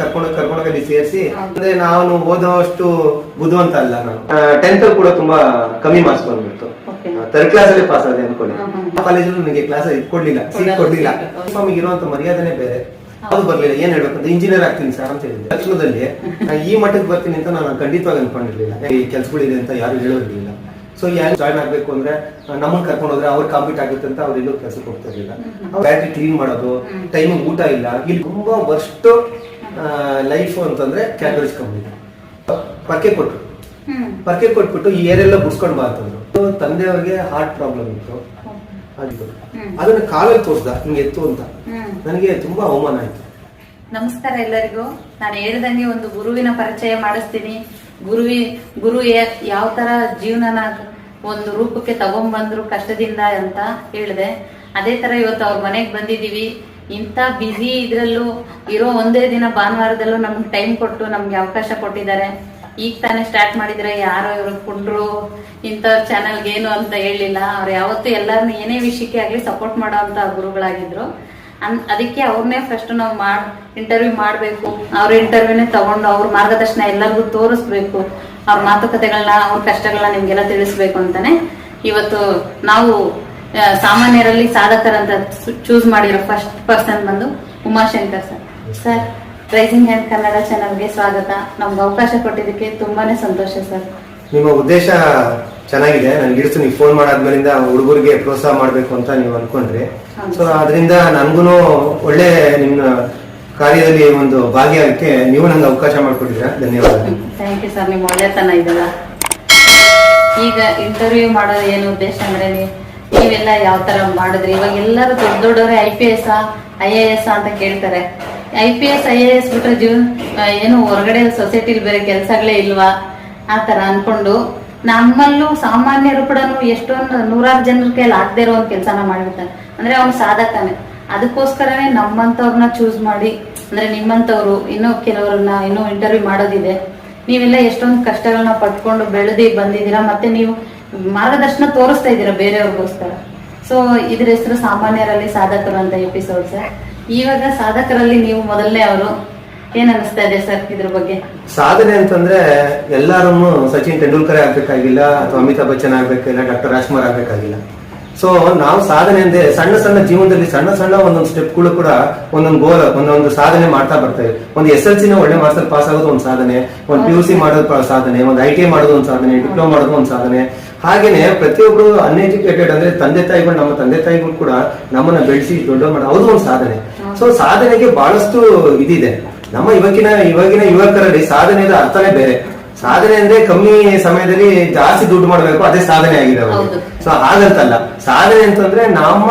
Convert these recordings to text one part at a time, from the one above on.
ಕರ್ಕೊಂಡು ಕರ್ಕೊಂಡೋಗಿ ಸೇರಿಸಿ. ಅಂದ್ರೆ ನಾನು ಓದೋಷ್ಟು ಬುದ್ಧಿವಂತ ಅಲ್ಲ ನಾನು. ಟೆಂತ್ ಕೂಡ ತುಂಬಾ ಕಮ್ಮಿ ಮಾರ್ಕ್ಸ್ ಬಂದ್ಬಿಟ್ಟು ತರ್ಡ್ ಕ್ಲಾಸ್ ಅಲ್ಲಿ ಪಾಸ್ ಆದೆ ಅನ್ಕೊಳ್ಳಿ. ಕಾಲೇಜಲ್ಲಿ ನನಗೆ ಕ್ಲಾಸ್ ಇಟ್ಕೊಡ್ಲಿಲ್ಲ ಸೀಟ್ ಕೊಡ್ಲಿಲ್ಲ. ನಮಗೆ ಇರುವಂತ ಮರ್ಯಾದನೆ ಬೇರೆ. ಅದು ಬರ್ಲಿಲ್ಲ ಏನ್ ಹೇಳ್ಬೇಕಂತ ಇಂಜಿನಿಯರ್ ಆಗ್ತೀನಿ ಸರ್ ಅಂತ ಹೇಳಿದ್ರೆ ತಕ್ಷಣದಲ್ಲಿ ನಾನು ಈ ಮಟ್ಟಕ್ಕೆ ಬರ್ತೀನಿ ಅಂತ ನಾನು ಖಂಡಿತವಾಗಿ ಅನ್ಕೊಂಡಿರ್ಲಿಲ್ಲ. ಈ ಕೆಲ್ಸಗಳಿದೆ ಅಂತ ಯಾರು ಹೇಳೋದಿರ್ಲಿಲ್ಲ. ಸೊ ಯಾರು ಜಾಯ್ನ್ ಆಗ್ಬೇಕು ಅಂದ್ರೆ ನಮ್ಮನ್ನ ಕರ್ಕೊಂಡು ಹೋದ್ರೆ ಅವ್ರು ಕಾಂಪೀಟ್ ಆಗುತ್ತೆ ಅಂತ ಅವ್ರು ಎಲ್ಲೂ ಕೆಲಸ ಹೋಗ್ತಾ ಇರ್ಲಿಲ್ಲ. ಬ್ಯಾಟ್ರಿ ಕ್ಲೀನ್ ಮಾಡೋದು ಟೈಮ್ ಊಟ ಇಲ್ಲ. ಇಲ್ಲಿ ತುಂಬಾ ವರ್ಸ್ಟ್ ಲೈಫ್ ಅಂತಂದ್ರೆ ಕ್ಯಾಟಗರೀಸ್ ಕಂಪ್ನಿ ಪರ್ಕೆ ಕೊಟ್ರು. ಪರ್ಕೆ ಕೊಟ್ಬಿಟ್ಟು ಈ ಏರೆಲ್ಲ ಬುಡ್ಸ್ಕೊಂಡ್ ಬಾ ತಂದೆ ತಂದೆಯವ್ರಿಗೆ ಹಾರ್ಟ್ ಪ್ರಾಬ್ಲಮ್ ಇತ್ತು. ಅದನ್ನ ಕಾಲಲ್ಲಿ ತೋರ್ಸ್ದ ಹಿಂಗೆ ಎತ್ತು ಅಂತ. ನನಗೆ ತುಂಬಾ ಅವಮಾನ ಆಯ್ತು. ನಮಸ್ಕಾರ ಎಲ್ಲರಿಗೂ. ನಾನು ಹೇಳ್ದಂಗೆ ಒಂದು ಗುರುವಿನ ಪರಿಚಯ ಮಾಡಿಸ್ತೀನಿ. ಗುರುವಿ ಗುರು ಯಾವ ತರ ಜೀವನನ ಒಂದು ರೂಪಕ್ಕೆ ತಗೊಂಡ್ಬಂದ್ರು ಕಷ್ಟದಿಂದ ಅಂತ ಹೇಳಿದೆ. ಅದೇ ತರ ಇವತ್ತು ಅವ್ರ ಮನೆಗೆ ಬಂದಿದೀವಿ ಇಂಥ ಬ್ಯುಸಿ ಇದ್ರಲ್ಲೂ ಇರೋ ಒಂದೇ ದಿನ ಭಾನುವಾರದಲ್ಲೂ ನಮ್ಗೆ ಟೈಮ್ ಕೊಟ್ಟು ನಮ್ಗೆ ಅವಕಾಶ ಕೊಟ್ಟಿದ್ದಾರೆ. ಈಗ ತಾನೇ ಸ್ಟಾರ್ಟ್ ಮಾಡಿದ್ರೆ ಯಾರೋ ಇವರು ಕುಂಡ್ರು, ಇಂಥವ್ರ ಚಾನಲ್ಗೆ ಏನು ಅಂತ ಹೇಳಿಲ್ಲ. ಅವ್ರು ಯಾವತ್ತೂ ಎಲ್ಲರನ್ನ ಏನೇ ವಿಷಯಕ್ಕೆ ಆಗ್ಲಿ ಸಪೋರ್ಟ್ ಮಾಡೋ ಅಂತ ಗುರುಗಳಾಗಿದ್ರು. ಅನ್- ಅದಕ್ಕೆ ಅವ್ರನ್ನೇ ಫಸ್ಟ್ ನಾವು ಮಾಡ್ ಇಂಟರ್ವ್ಯೂ ಮಾಡಬೇಕು. ಅವ್ರ ಇಂಟರ್ವ್ಯೂನೇ ತಗೊಂಡು ಅವ್ರ ಮಾರ್ಗದರ್ಶನ ಎಲ್ಲರಿಗೂ ತೋರಿಸ್ಬೇಕು. ಅವ್ರ ಮಾತುಕತೆಗಳನ್ನ ಅವ್ರ ಕಷ್ಟಗಳನ್ನ ನಿಮ್ಗೆಲ್ಲ ತಿಳಿಸ್ಬೇಕು ಅಂತಾನೆ ಇವತ್ತು ನಾವು ಸಾಮಾನ್ಯರಲ್ಲಿ ಸಾಧಕರಂತ ಚೂಸ್ ಮಾಡಿರೋ ಫಸ್ಟ್ ಪರ್ಸನ್ ಬಂದು Umashankar sir. Sir rising hand Kannada ಚಾನಲ್ಗೆ ಸ್ವಾಗತ. ನಮ್ಗೆ ಅವಕಾಶ ಕೊಟ್ಟಿದ್ದಕ್ಕೆ ತುಂಬಾನೇ ಸಂತೋಷ ಸರ್. ನಿಮ್ಮ ಉದ್ದೇಶ ಚೆನ್ನಾಗಿದೆ. ನನ್ಗೆ ಇಡಿಸು ನೀವು ಫೋನ್ ಮಾಡಾದ್ಮೇಲಿಂದ ಹುಡುಗರಿಗೆ ಪ್ರೋತ್ಸಾಹ ಮಾಡ್ಬೇಕು ಅಂತ ನೀವು ಅನ್ಕೊಂಡ್ರಿ. ಸೊ ಅದರಿಂದ ನನಗೂ ಒಳ್ಳೆ ನಿಮ್ಮ ಕಾರ್ಯದಲ್ಲಿ ಒಂದು ಭಾಗಿಯಾಗಕ್ಕೆ ನೀವು ನಂಗೆ ಅವಕಾಶ ಮಾಡಿಕೊಟ್ಟಿದ್ದೀರಾ? ಧನ್ಯವಾದ. ಥ್ಯಾಂಕ್ ಯು ಸರ್ ನಿಮ್ಮ ಒಳ್ಳೆತನ ಇದೆಲ್ಲ ಈಗ ಇಂಟರ್ವ್ಯೂ ಮಾಡೋದು ಏನು ಉದ್ದೇಶ ಅಂದ್ರೆ ನೀವ್- ನೀವೆಲ್ಲ ಯಾವ ತರ ಮಾಡಿದ್ರಿ? ಇವಾಗ ಎಲ್ಲರೂ ದೊಡ್ಡ ದೊಡ್ಡವರೇ I P S I A S ಅಂತ ಕೇಳ್ತಾರೆ. I P S I A S ಬಿಟ್ರೆ ಜೀವನ ಏನು ಹೊರಗಡೆ ಸೊಸೈಟಿಲಿ ಬೇರೆ ಕೆಲ್ಸಗಳೇ ಇಲ್ವಾ? ಆ ತರ ಅನ್ಕೊಂಡು ನಮ್ಮಲ್ಲೂ ಸಾಮಾನ್ಯರು ಕೂಡ ಎಷ್ಟೊಂದು ನೂರಾರು ಜನರ ಕೈಲಿ ಆಗದೆ ಇರೋ ಒಂದು ಕೆಲಸನ ಮಾಡಿರ್ತಾನೆ ಅಂದ್ರೆ ಅವ್ನು ಸಾಧಕನೇ. ಅದಕ್ಕೋಸ್ಕರನೇ ನಮ್ಮಂತವ್ರನ್ನ ಚೂಸ್ ಮಾಡಿ ಅಂದ್ರೆ ನಿಮ್ಮಂತವ್ರು, ಇನ್ನೂ ಕೆಲವರನ್ನ ಇನ್ನೂ ಇಂಟರ್ವ್ಯೂ ಮಾಡೋದಿದೆ. ನೀವೆಲ್ಲ ಎಷ್ಟೊಂದು ಕಷ್ಟಗಳನ್ನ ಪಟ್ಕೊಂಡು ಬೆಳೆದಿ ಬಂದಿದ್ದೀರಾ, ಮತ್ತೆ ನೀವು ಮಾರ್ಗದರ್ಶನ ತೋರಿಸ್ತಾ ಇದ್ದೀರಾ ಬೇರೆಯವ್ರಿಗೋಸ್ಕರ? ಸೊ ಇದ್ರ ಹೆಸರು ಸಾಮಾನ್ಯರಲ್ಲಿ ಸಾಧಕರು ಅಂತ ಎಪಿಸೋಡ್ ಸರ್ ಇವಾಗ ಸಾಧಕರಲ್ಲಿ ನೀವು ಮೊದಲನೇ ಅವರು. ಏನ್ ಅನಿಸ್ತಾ ಇದೆ ಸರ್ ಇದ್ರ ಬಗ್ಗೆ? ಸಾಧನೆ ಅಂತಂದ್ರೆ ಎಲ್ಲಾರು ಸಚಿನ್ ತೆಂಡೂಲ್ಕರ್ ಆಗ್ಬೇಕಾಗಿಲ್ಲ, ಅಥವಾ ಅಮಿತಾಬ್ ಬಚ್ಚನ್ ಆಗ್ಬೇಕಾಗಿಲ್ಲ, ಡಾಕ್ಟರ್ ರಾಜ್ಕುಮಾರ್ ಆಗ್ಬೇಕಾಗಿಲ್ಲ. ಸೊ ನಾವು ಸಾಧನೆ ಅಂದ್ರೆ ಸಣ್ಣ ಸಣ್ಣ ಜೀವನದಲ್ಲಿ ಸಣ್ಣ ಸಣ್ಣ ಒಂದೊಂದು ಸ್ಟೆಪ್ಗಳು ಕೂಡ ಒಂದೊಂದು ಗೋಲ್ ಒಂದೊಂದು ಸಾಧನೆ ಮಾಡ್ತಾ ಬರ್ತೇವೆ ಒಂದು ಎಸ್ ಎಲ್ನ ಒಳ್ಳೆ ಮಾರ್ಕ್ಸ್ ಪಾಸ್ ಆಗೋದು ಒಂದು ಸಾಧನೆ ಒಂದು ಪಿ ಯು ಸಿ ಮಾಡೋದು ಸಾಧನೆ ಒಂದು ಐ ಟಿ ಐ ಮಾಡೋದು ಒಂದು ಸಾಧನೆ ಡಿಪ್ಲೊಮಾ ಮಾಡೋದು ಒಂದು ಸಾಧನೆ. ಹಾಗೇನೆ ಪ್ರತಿಯೊಬ್ರು ಅನ್ಎಜುಕೇಟೆಡ್ ಅಂದ್ರೆ ತಂದೆ ತಾಯಿಗಳು ನಮ್ಮ ತಂದೆ ತಾಯಿಗಳು ಕೂಡ ನಮ್ಮನ್ನ ಬೆಳೆಸಿ ದೊಡ್ಡ ಮಾಡ ಅದು ಒಂದು ಸಾಧನೆ. ಸೊ ಸಾಧನೆಗೆ ಬಹಳಷ್ಟು ಇದಿದೆ. ನಮ್ಮ ಇವಾಗಿನ ಇವಾಗಿನ ಯುವಕರಲ್ಲಿ ಸಾಧನೆಯ ಅರ್ಥನೇ ಬೇರೆ. ಸಾಧನೆ ಅಂದ್ರೆ ಕಮ್ಮಿ ಸಮಯದಲ್ಲಿ ಜಾಸ್ತಿ ದುಡ್ಡು ಮಾಡಬೇಕು ಅದೇ ಸಾಧನೆ ಆಗಿದೆ ಅವರಿಗೆ. ಸೊ ಹಾಗಂತಲ್ಲ ಸಾಧನೆ ಅಂತಂದ್ರೆ ನಮ್ಮ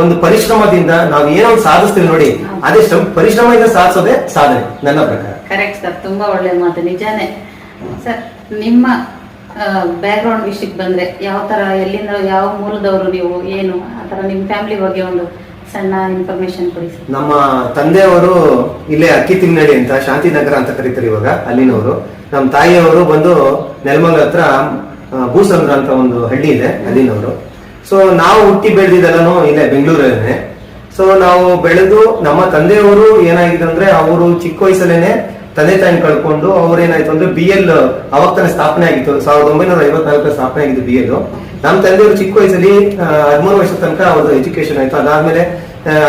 ಒಂದು ಪರಿಶ್ರಮದಿಂದ ನಾವು ಏನೋ ಸಾಧಿಸ್ತೀವಿ ನೋಡಿ ಅದೇ ಶ್ರಮ ಪರಿಶ್ರಮದಿಂದ ಸಾಧಿಸೋದೇ ಸಾಧನೆ ನನ್ನ ಪ್ರಕಾರ. ಕರೆಕ್ಟ್ ಸರ್ ತುಂಬಾ ಒಳ್ಳೆ ಮಾತು ನಿಜಾನೇ. ಸರ್ ನಿಮ್ಮ ಬ್ಯಾಕ್ ಗ್ರೌಂಡ್ ವಿಷಯಕ್ಕೆ ಬಂದ್ರೆ ಯಾವ ತರ ಎಲ್ಲಿಂದ ಯಾವ ಮೂಲದವರು ನೀವು ಏನು ಆತರ ತರ ನಿಮ್ ಫ್ಯಾಮಿಲಿ ಬಗ್ಗೆ ಒಂದು ಸಣ್ಣ ಇನ್ಫಾರ್ಮೇಶನ್ ಕೊಡಿ ನಮ್ಮ ತಂದೆಯವರು ಇಲ್ಲೇ ಅಕ್ಕಿ ತಿನ್ನಡಿ ಅಂತ ಶಾಂತಿ ನಗರ ಅಂತ ಕರೀತಾರೆ ಇವಾಗ, ಅಲ್ಲಿನವರು. ನಮ್ಮ ತಾಯಿಯವರು ಬಂದು ನೆಲಮಂಗ ಹತ್ರ ಭೂಸಂದ್ರ ಅಂತ ಒಂದು ಹಳ್ಳಿ ಇದೆ ಅಲ್ಲಿನವರು. ಸೊ ನಾವು ಹುಟ್ಟಿ ಬೆಳೆದಿದ್ದೆಲ್ಲನೂ ಇಲ್ಲೇ ಬೆಂಗಳೂರಲ್ಲೇ ಸೊ ನಾವು ಬೆಳೆದು ನಮ್ಮ ತಂದೆಯವರು ಏನಾಗಿದೆ ಅಂದ್ರೆ ಅವರು ಚಿಕ್ಕ ವಯಸ್ಸಲ್ಲೇನೆ ತಂದೆ ತಾಯಿ ಕಳ್ಕೊಂಡು ಅವ್ರೇನಾಯ್ತು ಅಂದ್ರೆ ಬಿ ಎಲ್ ಅವಾಗ ಸ್ಥಾಪನೆ ಆಗಿತ್ತು. ಸಾವಿರದ ಒಂಬೈನೂರ ಐವತ್ನಾಲ್ಕರ ಸ್ಥಾಪನೆ ಆಗಿದ್ದು ಬಿ ಎಲ್ ನಮ್ಮ ತಂದೆಯವರು ಚಿಕ್ಕ ವಯಸ್ಸಲ್ಲಿ ಹದಿಮೂರು ವರ್ಷದ ತನಕ ಅವ್ರದ್ದು ಎಜುಕೇಶನ್ ಆಯ್ತು. ಅದಾದ್ಮೇಲೆ